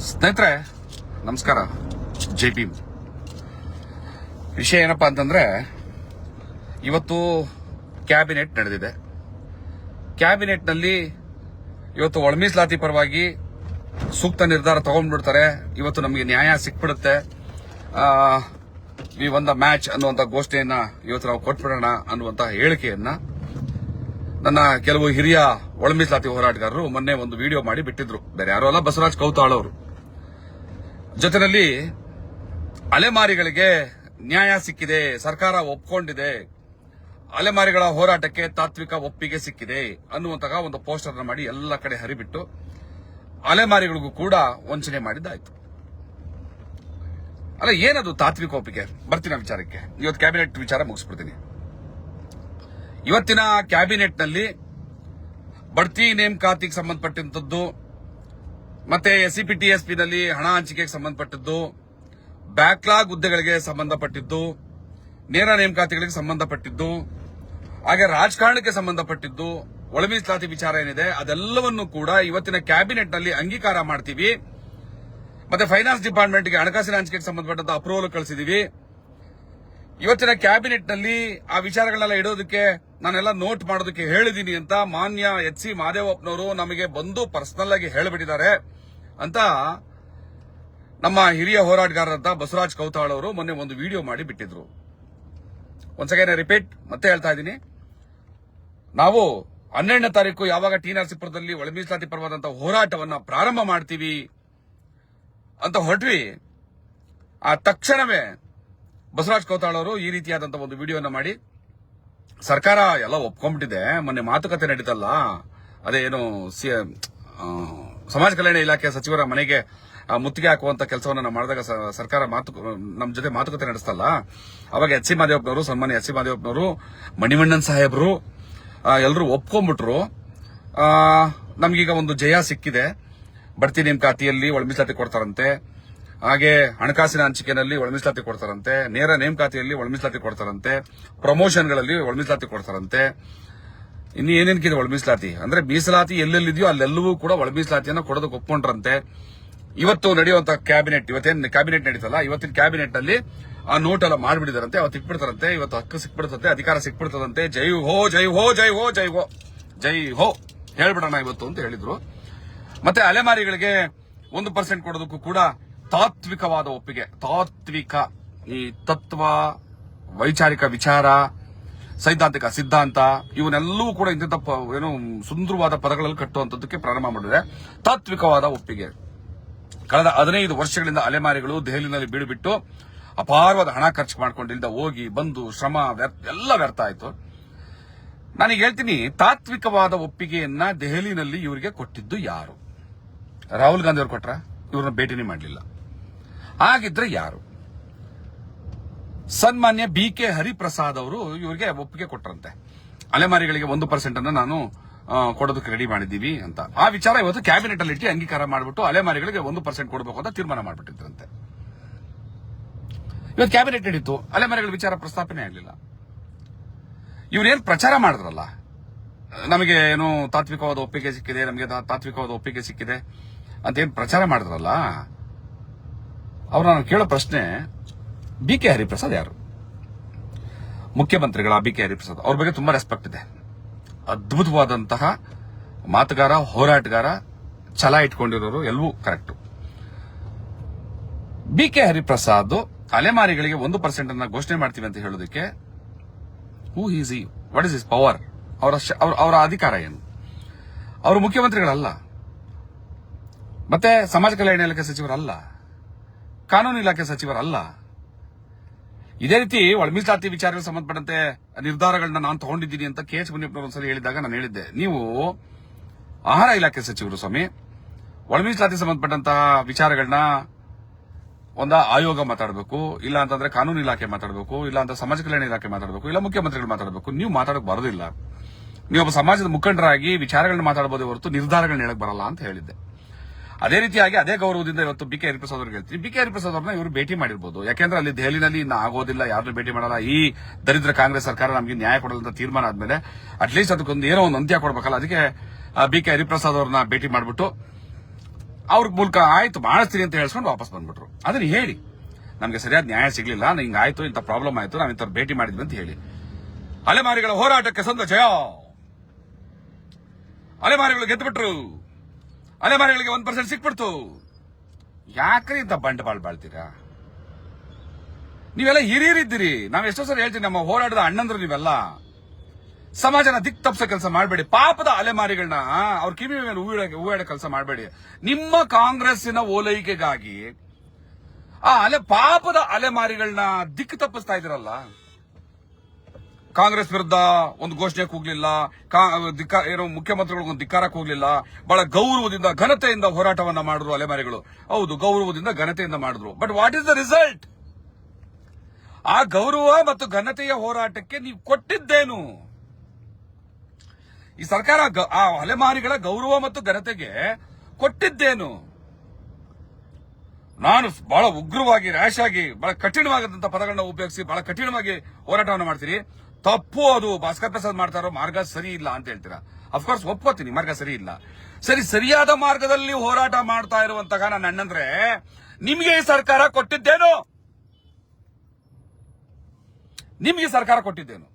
ಸ್ನೇಹಿತರೆ, ನಮಸ್ಕಾರ. ಜೈ ಭೀಮ್. ವಿಷಯ ಏನಪ್ಪಾ ಅಂತಂದ್ರೆ, ಇವತ್ತು ಕ್ಯಾಬಿನೆಟ್ ನಡೆದಿದೆ. ಕ್ಯಾಬಿನೆಟ್ನಲ್ಲಿ ಇವತ್ತು ಒಳಮೀಸಲಾತಿ ಪರವಾಗಿ ಸೂಕ್ತ ನಿರ್ಧಾರ ತಗೊಂಡ್ಬಿಡ್ತಾರೆ. ಇವತ್ತು ನಮಗೆ ನ್ಯಾಯ ಸಿಕ್ಬಿಡುತ್ತೆ. ಈ ಒಂದು ಮ್ಯಾಚ್ ಅನ್ನುವಂಥ ಗೋಷ್ಠಿಯನ್ನ ಇವತ್ತು ನಾವು ಕೊಟ್ಬಿಡೋಣ ಅನ್ನುವಂಥ ಹೇಳಿಕೆಯನ್ನ ನನ್ನ ಕೆಲವು ಹಿರಿಯ ಒಳಮೀಸಲಾತಿ ಹೋರಾಟಗಾರರು ಮೊನ್ನೆ ಒಂದು ವಿಡಿಯೋ ಮಾಡಿ ಬಿಟ್ಟಿದ್ರು. ಬೇರೆ ಯಾರೋ ಅಲ್ಲ, ಬಸವರಾಜ್ ಕೌತಾಳ್ ಅವರು. ಜೊತೆಯಲ್ಲಿ ಅಲೆಮಾರಿಗಳಿಗೆ ನ್ಯಾಯ ಸಿಕ್ಕಿದೆ, ಸರ್ಕಾರ ಒಪ್ಕೊಂಡಿದೆ. ಅಲೆಮಾರಿಗಳ ಹೋರಾಟಕ್ಕೆ ತಾತ್ವಿಕ ಒಪ್ಪಿಗೆ ಸಿಕ್ಕಿದೆ ಅನ್ನುವಂತಹ ಒಂದು ಪೋಸ್ಟರ್ ಮಾಡಿ ಎಲ್ಲ ಕಡೆ ಹರಿಬಿಟ್ಟು ಅಲೆಮಾರಿಗಳಿಗೂ ಕೂಡ ವಂಚನೆ ಮಾಡಿದ್ದಾಯ್ತು. ಅಲ್ಲ, ಏನದು ತಾತ್ವಿಕ ಒಪ್ಪಿಗೆ? ಬರ್ತೀನಿ ವಿಚಾರಕ್ಕೆ. ಇವತ್ತು ಕ್ಯಾಬಿನೆಟ್ ವಿಚಾರ ಮುಗಿಸ್ಬಿಡ್ತೀನಿ. ಇವತ್ತಿನ ಕ್ಯಾಬಿನೆಟ್ನಲ್ಲಿ ಬಡ್ತಿ ನೇಮಕಾತಿಗೆ ಸಂಬಂಧಪಟ್ಟಂತದ್ದು ಮತ್ತೆ S C P T S ಹಣ ಹಂಚಿಕೆಗೆ ಸಂಬಂಧಪಟ್ಟದ್ದು, ಬ್ಯಾಕ್ಲಾಗ್ ಹುದ್ದೆಗಳಿಗೆ ಸಂಬಂಧಪಟ್ಟಿದ್ದು, ನೇರ ನೇಮಕಾತಿಗಳಿಗೆ ಸಂಬಂಧಪಟ್ಟಿದ್ದು, ಹಾಗೆ ರಾಜಕಾರಣಕ್ಕೆ ಸಂಬಂಧಪಟ್ಟಿದ್ದು, ಒಳಮೀಸಲಾತಿ ವಿಚಾರ ಏನಿದೆ, ಅದೆಲ್ಲವನ್ನು ಕೂಡ ಇವತ್ತಿನ ಕ್ಯಾಬಿನೆಟ್ನಲ್ಲಿ ಅಂಗೀಕಾರ ಮಾಡ್ತೀವಿ. ಮತ್ತೆ ಫೈನಾನ್ಸ್ ಡಿಪಾರ್ಟ್ಮೆಂಟ್ಗೆ ಹಣಕಾಸಿನ ಹಂಚಿಕೆಗೆ ಸಂಬಂಧಪಟ್ಟಂತ ಅಪ್ರೂವಲ್ ಕಳಿಸಿದೀವಿ. ಇವತ್ತಿನ ಕ್ಯಾಬಿನೆಟ್ನಲ್ಲಿ ಆ ವಿಚಾರಗಳನ್ನೆಲ್ಲ ಇಡೋದಕ್ಕೆ ನಾನೆಲ್ಲ ನೋಟ್ ಮಾಡೋದಕ್ಕೆ ಹೇಳಿದೀನಿ ಅಂತ ಮಾನ್ಯ ಎಚ್ ಸಿ ಮಹದೇವಪ್ಪನವರು ನಮಗೆ ಬಂದು ಪರ್ಸನಲ್ ಆಗಿ ಹೇಳಿಬಿಟ್ಟಿದ್ದಾರೆ ಅಂತ ನಮ್ಮ ಹಿರಿಯ ಹೋರಾಟಗಾರರಂತ ಬಸವರಾಜ್ ಕೌತಾಳ್ ಅವರು ಮೊನ್ನೆ ಒಂದು ವಿಡಿಯೋ ಮಾಡಿ ಬಿಟ್ಟಿದ್ರು. ಒಂದ್ಸಲ ರಿಪೀಟ್ ಮತ್ತೆ ಹೇಳ್ತಾ ಇದ್ದೀನಿ. ನಾವು ಹನ್ನೆರಡನೇ ತಾರೀಕು ಯಾವಾಗ ಟಿ ನರಸೀಪುರದಲ್ಲಿ ಒಳ ಮೀಸಲಾತಿ ಪರವಾದಂತಹ ಹೋರಾಟವನ್ನ ಪ್ರಾರಂಭ ಮಾಡ್ತೀವಿ ಅಂತ ಹೊರಟ್ವಿ, ಆ ತಕ್ಷಣವೇ ಬಸವರಾಜ್ ಕೌತಾಳ್ ಅವರು ಈ ರೀತಿಯಾದಂತಹ ಒಂದು ವಿಡಿಯೋನ ಮಾಡಿ. ಸರ್ಕಾರ ಎಲ್ಲ ಒಪ್ಕೊಂಡ್ಬಿಟ್ಟಿದೆ. ಮೊನ್ನೆ ಮಾತುಕತೆ ನಡೀತಲ್ಲ. ಅದೇ ಏನು ಸಿ- ಸಮಾಜ ಕಲ್ಯಾಣ ಇಲಾಖೆ ಸಚಿವರ ಮನೆಗೆ ಮುತ್ತಿಗೆ ಹಾಕುವಂತ ಕೆಲಸವನ್ನು ನಾವು ಮಾಡಿದಾಗ ಸರ್ಕಾರ ಮಾತು ನಮ್ಮ ಜೊತೆ ಮಾತುಕತೆ ನಡೆಸ್ತಲ್ಲ. ಅವಾಗ ಎಚ್ ಸಿ ಮಾದೇವಪ್ಪನವರು, ಸನ್ಮಾನ್ಯ ಎಚ್ ಸಿ ಮಾದೇವಪ್ಪನವರು, ಮಣಿಮಣ್ಣನ್ ಸಾಹೇಬ್ರು ಎಲ್ಲರೂ ಒಪ್ಕೊಂಡ್ಬಿಟ್ರು. ನಮ್ಗೀಗ ಒಂದು ಜಯ ಸಿಕ್ಕಿದೆ. ಬಡ್ತಿ ನೇಮಕಾತಿಯಲ್ಲಿ ಒಳ ಕೊಡ್ತಾರಂತೆ. ಹಾಗೆ ಹಣಕಾಸಿನ ಹಂಚಿಕೆನಲ್ಲಿ ಒಳ ಮೀಸಲಾತಿ ಕೊಡ್ತಾರಂತೆ, ನೇರ ನೇಮಕಾತಿಯಲ್ಲಿ ಒಳ ಮೀಸಲಾತಿ ಕೊಡ್ತಾರಂತೆ, ಪ್ರಮೋಷನ್ಗಳಲ್ಲಿ ಒಳಮೀಸಲಾತಿ ಕೊಡ್ತಾರಂತೆ. ಇನ್ನು ಏನೇನಕ್ಕಿದೆ ಒಳ ಮೀಸಲಾತಿ ಅಂದ್ರೆ ಮೀಸಲಾತಿ ಎಲ್ಲೆಲ್ಲಿದೆಯೋ ಅಲ್ಲೆಲ್ಲವೂ ಕೂಡ ಒಳಮೀಸಲಾತಿಯನ್ನು ಕೊಡೋದಕ್ಕೆ ಒಪ್ಕೊಂಡ್ರಂತೆ. ಇವತ್ತು ನಡೆಯುವಂತ ಕ್ಯಾಬಿನೆಟ್ ಇವತ್ತೇನು ಕ್ಯಾಬಿನೆಟ್ ನಡೀತಲ್ಲ, ಇವತ್ತಿನ ಕ್ಯಾಬಿನೆಟ್ನಲ್ಲಿ ಆ ನೋಟ್ ಎಲ್ಲ ಮಾಡಿಬಿಡಿದಾರಂತೆ ಅವತ್ತು ಇಟ್ಬಿಡ್ತಾರಂತೆ ಇವತ್ತು ಹಕ್ಕು ಸಿಕ್ಬಿಡ್ತಂತೆ ಅಧಿಕಾರ ಸಿಕ್ಬಿಡ್ತದಂತೆ, ಜೈ ಹೋ ಜೈ ಹೋ ಜೈ ಹೋ ಜೈ ಹೋ ಜೈ ಹೋ ಹೇಳ್ಬಿಡೋಣ ಇವತ್ತು ಅಂತ ಹೇಳಿದ್ರು. ಮತ್ತೆ ಅಲೆಮಾರಿಗಳಿಗೆ ಒಂದು ಪರ್ಸೆಂಟ್ ಕೊಡೋದಕ್ಕೂ ಕೂಡ ತಾತ್ವಿಕವಾದ ಒಪ್ಪಿಗೆ, ತಾತ್ವಿಕ ಈ ತತ್ವ, ವೈಚಾರಿಕ ವಿಚಾರ, ಸೈದ್ಧಾಂತಿಕ ಸಿದ್ಧಾಂತ, ಇವನ್ನೆಲ್ಲವೂ ಕೂಡ ಇಂಥ ಏನು ಸುಂದರವಾದ ಪದಗಳಲ್ಲಿ ಕಟ್ಟುವಂಥದ್ದಕ್ಕೆ ಪ್ರಾರಂಭ ಮಾಡಿದೆ ತಾತ್ವಿಕವಾದ ಒಪ್ಪಿಗೆ. ಕಳೆದ ಹದಿನೈದು ವರ್ಷಗಳಿಂದ ಅಲೆಮಾರಿಗಳು ದೆಹಲಿನಲ್ಲಿ ಬೀಡುಬಿಟ್ಟು ಅಪಾರವಾದ ಹಣ ಖರ್ಚು ಮಾಡ್ಕೊಂಡಿಲ್ದ ಹೋಗಿ ಬಂದು ಶ್ರಮ ಎಲ್ಲ ವ್ಯರ್ಥ ಆಯಿತು. ನಾನೀಗ ಹೇಳ್ತೀನಿ, ತಾತ್ವಿಕವಾದ ಒಪ್ಪಿಗೆಯನ್ನ ದೆಹಲಿನಲ್ಲಿ ಇವರಿಗೆ ಕೊಟ್ಟಿದ್ದು ಯಾರು? ರಾಹುಲ್ ಗಾಂಧಿ ಅವರು ಕೊಟ್ರ? ಇವ್ರನ್ನ ಭೇಟಿನೇ ಮಾಡಲಿಲ್ಲ. ಹಾಗಿದ್ರೆ ಯಾರು? ಸನ್ಮಾನ್ಯ ಬಿ ಕೆ ಹರಿಪ್ರಸಾದ್ ಅವರು ಇವರಿಗೆ ಒಪ್ಪಿಗೆ ಕೊಟ್ಟರಂತೆ ಅಲೆಮಾರಿಗಳಿಗೆ ಒಂದು ಪರ್ಸೆಂಟ್ ಅನ್ನ ನಾನು ಕೊಡೋದಕ್ಕೆ ರೆಡಿ ಮಾಡಿದ್ದೀವಿ ಅಂತ. ಆ ವಿಚಾರ ಇವತ್ತು ಕ್ಯಾಬಿನೆಟ್ ಅಲ್ಲಿ ಇಟ್ಟು ಅಂಗೀಕಾರ ಮಾಡಿಬಿಟ್ಟು ಅಲೆಮಾರಿಗಳಿಗೆ ಒಂದು ಪರ್ಸೆಂಟ್ ಕೊಡಬೇಕು ಅಂತ ತೀರ್ಮಾನ ಮಾಡಿಬಿಟ್ಟಿದ್ರಂತೆ. ಇವತ್ತು ಕ್ಯಾಬಿನೆಟ್ ನಡೀತು ಅಲೆಮಾರಿಗಳ ವಿಚಾರ ಪ್ರಸ್ತಾಪನೆ ಆಗಲಿಲ್ಲ. ಇವ್ರೇನ್ ಪ್ರಚಾರ ಮಾಡಿದ್ರಲ್ಲ? ನಮಗೆ ಏನು ತಾತ್ವಿಕವಾದ ಒಪ್ಪಿಗೆ ಸಿಕ್ಕಿದೆ, ನಮಗೆ ತಾತ್ವಿಕವಾದ ಒಪ್ಪಿಗೆ ಸಿಕ್ಕಿದೆ ಅಂತ ಏನು ಪ್ರಚಾರ ಮಾಡಿದ್ರಲ್ಲ? ಅವ್ರು ನಾನು ಕೇಳೋ ಪ್ರಶ್ನೆ, ಬಿ ಕೆ ಹರಿಪ್ರಸಾದ್ ಯಾರು? ಮುಖ್ಯಮಂತ್ರಿಗಳ ಬಿ ಕೆ ಹರಿಪ್ರಸಾದ್. ಅವ್ರ ಬಗ್ಗೆ ತುಂಬಾ ರೆಸ್ಪೆಕ್ಟ್ ಇದೆ. ಅದ್ಭುತವಾದಂತಹ ಮಾತುಗಾರ, ಹೋರಾಟಗಾರ, ಛಲ ಇಟ್ಕೊಂಡಿರೋರು ಎಲ್ಲವೂ ಕರೆಕ್ಟ್ ಬಿ ಕೆ ಹರಿಪ್ರಸಾದ್ ಅಲೆಮಾರಿಗಳಿಗೆ ಒಂದು ಪರ್ಸೆಂಟ್ ಅನ್ನ ಘೋಷಣೆ ಮಾಡ್ತೀವಿ ಅಂತ ಹೇಳೋದಕ್ಕೆ ಹೂ ಈಸ್ ಈ ವಾಟ್ ಇಸ್ ಇಸ್ ಪವರ್ ಅವರ ಅವರ ಅಧಿಕಾರ ಏನು? ಅವರು ಮುಖ್ಯಮಂತ್ರಿಗಳಲ್ಲ. ಮತ್ತೆ ಸಮಾಜ ಕಲ್ಯಾಣ ಇಲಾಖೆ ಸಚಿವರಲ್ಲ. ಕಾನೂನು ಇಲಾಖೆ ಸಚಿವರಲ್ಲ. ಇದೇ ರೀತಿ ಒಳ ಮೀಸಲಾತಿ ವಿಚಾರಗಳಿಗೆ ಸಂಬಂಧಪಟ್ಟಂತೆ ನಿರ್ಧಾರಗಳನ್ನ ನಾನು ತಗೊಂಡಿದ್ದೀನಿ ಅಂತ ಕೆ ಎಚ್ ಮುನಿಯಪ್ಪನವರು ಒಂದ್ಸಲ ಹೇಳಿದಾಗ ನಾನು ಹೇಳಿದ್ದೆ. ನೀವು ಆಹಾರ ಇಲಾಖೆ ಸಚಿವರು ಸ್ವಾಮಿ, ಒಳ ಮೀಸಲಾತಿ ಸಂಬಂಧಪಟ್ಟಂತಹ ವಿಚಾರಗಳನ್ನ ಒಂದ ಆಯೋಗ ಮಾತಾಡಬೇಕು, ಇಲ್ಲ ಅಂತಂದ್ರೆ ಕಾನೂನು ಇಲಾಖೆ ಮಾತಾಡಬೇಕು, ಇಲ್ಲ ಅಂತ ಸಮಾಜ ಕಲ್ಯಾಣ ಇಲಾಖೆ ಮಾತಾಡಬೇಕು, ಇಲ್ಲ ಮುಖ್ಯಮಂತ್ರಿಗಳು ಮಾತಾಡಬೇಕು, ನೀವು ಮಾತಾಡಕ್ ಬರೋದಿಲ್ಲ. ನೀವು ಒಬ್ಬ ಸಮಾಜದ ಮುಖಂಡರಾಗಿ ವಿಚಾರಗಳನ್ನ ಮಾತಾಡಬಹುದೇ ಹೊರತು ನಿರ್ಧಾರಗಳನ್ನ ಹೇಳಕ್ ಬರಲ್ಲ ಅಂತ ಹೇಳಿದ್ದೆ. ಅದೇ ರೀತಿಯಾಗಿ ಅದೇ ಗೌರವದಿಂದ ಇವತ್ತು ಬಿ ಕೆ ಹರಿಪ್ರಸಾದ್ ಅವ್ರಿಗೆ ಹೇಳ್ತೀನಿ ಬಿ ಕೆ ಹರಿಪ್ರಸಾದ್ ಅವ್ರನ್ನ ಇವರು ಭೇಟಿ ಮಾಡಿರ್ಬೋದು. ಯಾಕೆಂದ್ರೆ ಅಲ್ಲಿ ದೆಹಲಿನಲ್ಲಿ ಇನ್ನು ಆಗೋದಿಲ್ಲ ಯಾರನ್ನೂ ಭೇಟಿ ಮಾಡಲ್ಲ. ಈ ದರಿದ್ರ ಕಾಂಗ್ರೆಸ್ ಸರ್ಕಾರ ನಮಗೆ ನ್ಯಾಯ ಕೊಡಲ್ಲ ಅಂತ ತೀರ್ಮಾನ ಆದ್ಮೇಲೆ ಅಟ್ಲೀಸ್ಟ್ ಅದಕ್ಕೊಂದು ಏನೋ ಒಂದು ಅಂತ್ಯ ಕೊಡ್ಬೇಕಲ್ಲ. ಅದಕ್ಕೆ ಬಿ ಕೆ ಹರಿಪ್ರಸಾದ್ ಅವ್ರನ್ನ ಭೇಟಿ ಮಾಡಿಬಿಟ್ಟು ಅವ್ರ ಮೂಲಕ ಆಯ್ತು, ಮಾಡಿಸ್ತೀನಿ ಅಂತ ಹೇಳ್ಸ್ಕೊಂಡು ವಾಪಸ್ ಬಂದ್ಬಿಟ್ರು. ಅದನ್ನ ಹೇಳಿ. ನಮಗೆ ಸರಿಯಾದ ನ್ಯಾಯ ಸಿಗ್ಲಿಲ್ಲ ಹಿಂಗಾಯ್ತು ಇಂಥ ಪ್ರಾಬ್ಲಮ್ ಆಯ್ತು, ನಾವು ಇಂಥ ಭೇಟಿ ಮಾಡಿದ್ವಿ ಅಂತ ಹೇಳಿ. ಅಲೆಮಾರಿಗಳ ಹೋರಾಟಕ್ಕೆ ಸಂದ ಜಯ ಅಲೆಮಾರಿಗಳು ಗೆದ್ದುಬಿಟ್ರು ಅಲೆಮಾರಿಗಳಿಗೆ ಒಂದ್ ಪರ್ಸೆಂಟ್ ಸಿಕ್ಬಿಡ್ತು. ಯಾಕ್ರಿ ಇಂಥ ಬಂಡವಾಳ ಬಾಳ್ತೀರಾ? ನೀವೆಲ್ಲ ಹಿರಿಯರಿದ್ದೀರಿ. ನಾವ್ ಎಷ್ಟೋ ಸಲ ಹೇಳ್ತೀವಿ, ನಮ್ಮ ಹೋರಾಡದ ಅಣ್ಣಂದ್ರು ನೀವೆಲ್ಲ. ಸಮಾಜನ ದಿಕ್ ತಪ್ಸ ಕೆಲಸ ಮಾಡಬೇಡಿ. ಪಾಪದ ಅಲೆಮಾರಿಗಳನ್ನ ಅವ್ರ ಕಿವಿ ಮೇಲೆ ಹೂವಿಡ ಕೆಲಸ ಮಾಡಬೇಡಿ. ನಿಮ್ಮ ಕಾಂಗ್ರೆಸ್ಸಿನ ಓಲೈಕೆಗಾಗಿ ಆ ಅಲೆ ಪಾಪದ ಅಲೆಮಾರಿಗಳನ್ನ ದಿಕ್ಕು ತಪ್ಪಿಸ್ತಾ ಇದ್ದೀರಲ್ಲ. ಕಾಂಗ್ರೆಸ್ ವಿರುದ್ಧ ಒಂದು ಘೋಷಣೆ ಕೂಗ್ಲಿಲ್ಲ ಏನು ಮುಖ್ಯಮಂತ್ರಿಗಳಿಗೆ ಒಂದು ಧಿಕ್ಕಾರಕ್ಕೆ ಹೋಗ್ಲಿಲ್ಲ. ಬಹಳ ಗೌರವದಿಂದ, ಘನತೆಯಿಂದ ಹೋರಾಟವನ್ನ ಮಾಡಿದ್ರು ಅಲೆಮಾರಿಗಳು. ಹೌದು, ಗೌರವದಿಂದ, ಘನತೆಯಿಂದ ಮಾಡಿದ್ರು. But what is the result ಆ ಗೌರವ ಮತ್ತು ಘನತೆಯ ಹೋರಾಟಕ್ಕೆ ನೀವು ಕೊಟ್ಟಿದ್ದೇನು? ಈ ಸರ್ಕಾರ ಆ ಅಲೆಮಾರಿಗಳ ಗೌರವ ಮತ್ತು ಘನತೆಗೆ ಕೊಟ್ಟಿದ್ದೇನು? ನಾನು ಬಹಳ ಉಗ್ರವಾಗಿ ರ್ಯಾಶ್ ಆಗಿ ಬಹಳ ಕಠಿಣವಾದಂತ ಪದಗಳನ್ನ ಉಪಯೋಗಿಸಿ, ಬಹಳ ಕಠಿಣವಾಗಿ ಹೋರಾಟವನ್ನು ಮಾಡ್ತೀರಿ ತಪ್ಪು ಅದು ಭಾಸ್ಕರ್ ಪ್ರಸಾದ್ ಮಾಡ್ತಾ ಇರೋ ಮಾರ್ಗ ಸರಿ ಇಲ್ಲ ಅಂತ ಹೇಳ್ತೀರಾ? ಅಫ್ಕೋರ್ಸ್ ಒಪ್ಕೋತೀನಿ, ಮಾರ್ಗ ಸರಿ ಇಲ್ಲ. ಸರಿ, ಸರಿಯಾದ ಮಾರ್ಗದಲ್ಲಿ ಹೋರಾಟ ಮಾಡ್ತಾ ಇರುವಂತಹ ನನ್ನ ಅಣ್ಣಂದ್ರೆ ನಿಮಗೆ ಸರ್ಕಾರ ಕೊಟ್ಟಿದ್ದೇನು? ನಿಮಗೆ ಸರ್ಕಾರ ಕೊಟ್ಟಿದ್ದೇನು?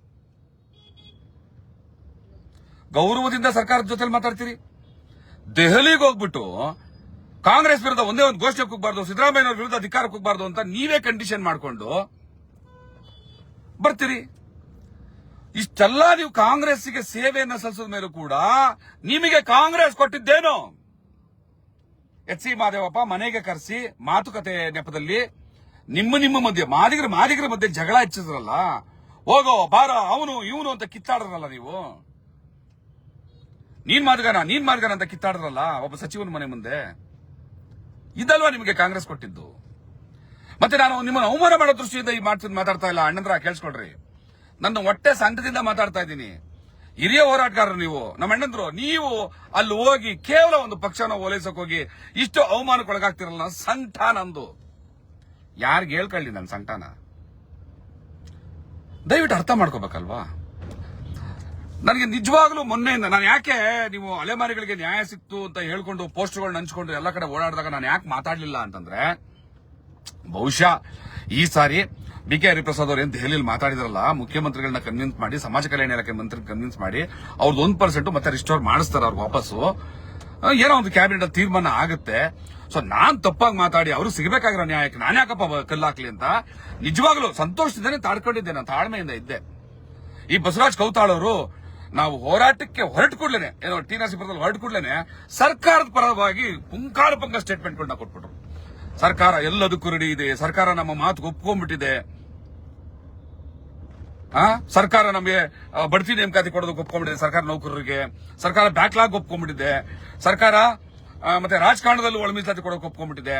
ಗೌರವದಿಂದ ಸರ್ಕಾರದ ಜೊತೆ ಮಾತಾಡ್ತೀರಿ? ದೆಹಲಿಗೆ ಹೋಗ್ಬಿಟ್ಟು ಕಾಂಗ್ರೆಸ್ ವಿರುದ್ಧ ಒಂದೇ ಒಂದು ಘೋಷಣೆ ಕುಗ್ಬಾರ್ದು, ಸಿದ್ದರಾಮಯ್ಯನವ್ರ ವಿರುದ್ಧ ಅಧಿಕಾರ ಕುಗ್ಬಾರ್ದು ಅಂತ ನೀವೇ ಕಂಡೀಷನ್ ಮಾಡ್ಕೊಂಡು ಬರ್ತೀರಿ. ಇಷ್ಟೆಲ್ಲ ನೀವು ಕಾಂಗ್ರೆಸ್ಗೆ ಸೇವೆಯನ್ನು ಸಲ್ಲಿಸಿದ ಮೇಲೂ ಕೂಡ ನಿಮಗೆ ಕಾಂಗ್ರೆಸ್ ಕೊಟ್ಟಿದ್ದೇನು? ಎಚ್ ಸಿ ಮಾದೇವಪ್ಪ ಮನೆಗೆ ಕರೆಸಿ ಮಾತುಕತೆ ನೆಪದಲ್ಲಿ ನಿಮ್ಮ ನಿಮ್ಮ ಮಧ್ಯೆ, ಮಾದಿಗರ ಮಾದಿಗರ ಮಧ್ಯೆ ಜಗಳ ಹೆಚ್ಚಿದ್ರಲ್ಲ ಹೋಗೋ, ಬಾರ, ಅವನು, ಇವನು ಅಂತ ಕಿತ್ತಾಡ್ರಲ್ಲ ನೀವು? ನೀನ್ ಮಾರ್ಗನ ನೀನ್ ಮಾರ್ಗನ ಅಂತ ಕಿತ್ತಾಡ್ರಲ್ಲ ಒಬ್ಬ ಸಚಿವನ ಮನೆ ಮುಂದೆ? ಇದಲ್ವಾ ನಿಮಗೆ ಕಾಂಗ್ರೆಸ್ ಕೊಟ್ಟಿದ್ದು? ಮತ್ತೆ ನಾನು ನಿಮ್ಮನ್ನು ಅವಮಾನ ಮಾಡೋ ದೃಷ್ಟಿಯಿಂದ ಈ ಮಾಡ್ತೀನಿ ಮಾತಾಡ್ತಾ ಇಲ್ಲ, ಅಣ್ಣಂದ್ರ ಕೇಳಿಸ್ಕೊಳ್ರಿ. ನನ್ನ ಹೊಟ್ಟೆ ಸಂಘದಿಂದ ಮಾತಾಡ್ತಾ ಇದ್ದೀನಿ. ಹಿರಿಯ ಹೋರಾಟಗಾರರು ನೀವು, ನಮ್ಮ ಅಣ್ಣಂದ್ರು ನೀವು ಅಲ್ಲಿ ಹೋಗಿ ಕೇವಲ ಒಂದು ಪಕ್ಷನ ಓಲೈಸಕ್ ಹೋಗಿ ಇಷ್ಟು ಅವಮಾನಕ್ಕೊಳಗಾಗ್ತಿರಲ್ಲ, ಸಂಕಟ ನಂದು. ಯಾರಿಗೆ ಹೇಳ್ಕೊಳ್ಳಿ ನನ್ನ ಸಂಕಟನ? ದಯವಿಟ್ಟು ಅರ್ಥ ಮಾಡ್ಕೋಬೇಕಲ್ವಾ? ನನಗೆ ನಿಜವಾಗ್ಲೂ ಮೊನ್ನೆಯಿಂದ, ನಾನು ಯಾಕೆ ನೀವು ಅಲೆಮಾರಿಗಳಿಗೆ ನ್ಯಾಯ ಸಿಕ್ತು ಅಂತ ಹೇಳ್ಕೊಂಡು ಪೋಸ್ಟ್ಗಳನ್ನ ಹಂಚ್ಕೊಂಡು ಎಲ್ಲ ಕಡೆ ಓಡಾಡಿದಾಗ ನಾನು ಯಾಕೆ ಮಾತಾಡ್ಲಿಲ್ಲ ಅಂತಂದ್ರೆ, ಬಹುಶಃ ಈ ಸಾರಿ ಬಿ ಕೆ ಹರಿಪ್ರಸಾದ್ ಅವರು ಏನ್ ದೆಹಲಿಯಲ್ಲಿ ಮಾತಾಡಿದ್ರಲ್ಲ, ಮುಖ್ಯಮಂತ್ರಿಗಳನ್ನ ಕನ್ವಿನ್ಸ್ ಮಾಡಿ, ಸಮಾಜ ಕಲ್ಯಾಣ ಇಲಾಖೆ ಮಂತ್ರಿ ಕನ್ವಿನ್ಸ್ ಮಾಡಿ ಅವ್ರದ್ದು ಒಂದ್ ಪರ್ಸೆಂಟ್ ಮತ್ತೆ ರಿಸ್ಟೋರ್ ಮಾಡಿಸ್ತಾರೆ ಅವ್ರು ವಾಪಸ್ಸು. ಏನೋ ಒಂದು ಕ್ಯಾಬಿನೆಟ್ ತೀರ್ಮಾನ ಆಗುತ್ತೆ. ಸೊ ನಾನ್ ತಪ್ಪಾಗಿ ಮಾತಾಡಿ, ಅವ್ರು ಸಿಗಬೇಕಾಗಿರೋ ನ್ಯಾಯಕ್ಕೆ ನಾನು ಯಾಕಪ್ಪ ಕಲ್ಲಾಕ್ಲಿ ಅಂತ ನಿಜವಾಗ್ಲೂ ಸಂತೋಷದಿಂದನೇ ತಾಡ್ಕೊಂಡಿದ್ದೆ ನಾನು ತಾಳ್ಮೆಯಿಂದ ಇದ್ದೆ. ಈ ಬಸವರಾಜ್ ಕೌತಾಳ್ ಅವರು ನಾವು ಹೋರಾಟಕ್ಕೆ ಹೊರಟು ಕೂಡ್ಲೇನೆ, ಏನೋ ಟಿ ನರಸೀಪುರದಲ್ಲಿ ಹೊರಟು ಕೂಡ್ಲೇನೆ, ಸರ್ಕಾರದ ಪರವಾಗಿ ಪುಂಕಾಳ ಪಂಕ ಸ್ಟೇಟ್ಮೆಂಟ್ಗಳನ್ನ ಕೊಟ್ಬಿಟ್ರು. ಸರ್ಕಾರ ಎಲ್ಲದಕ್ಕೂ ರೆಡಿ ಇದೆ, ಸರ್ಕಾರ ನಮ್ಮ ಮಾತು ಒಪ್ಕೊಂಡ್ಬಿಟ್ಟಿದೆ. ಆ? ಸರ್ಕಾರ ನಮಗೆ ಬಡ್ತಿ ನೇಮಕಾತಿ ಕೊಡೋದಕ್ಕೆ ಒಪ್ಕೊಂಡ್ಬಿಟ್ಟಿದೆ ಸರ್ಕಾರ ನೌಕರರಿಗೆ. ಸರ್ಕಾರ ಬ್ಯಾಕ್ಲಾಗ್ ಒಪ್ಕೊಂಡ್ಬಿಟ್ಟಿದೆ. ಸರ್ಕಾರ ಮತ್ತೆ ರಾಜಕಾರಣದಲ್ಲಿ ಒಳ ಮೀಸಲಾತಿ ಕೊಡೋಕೆ ಒಪ್ಕೊಂಡ್ಬಿಟ್ಟಿದೆ.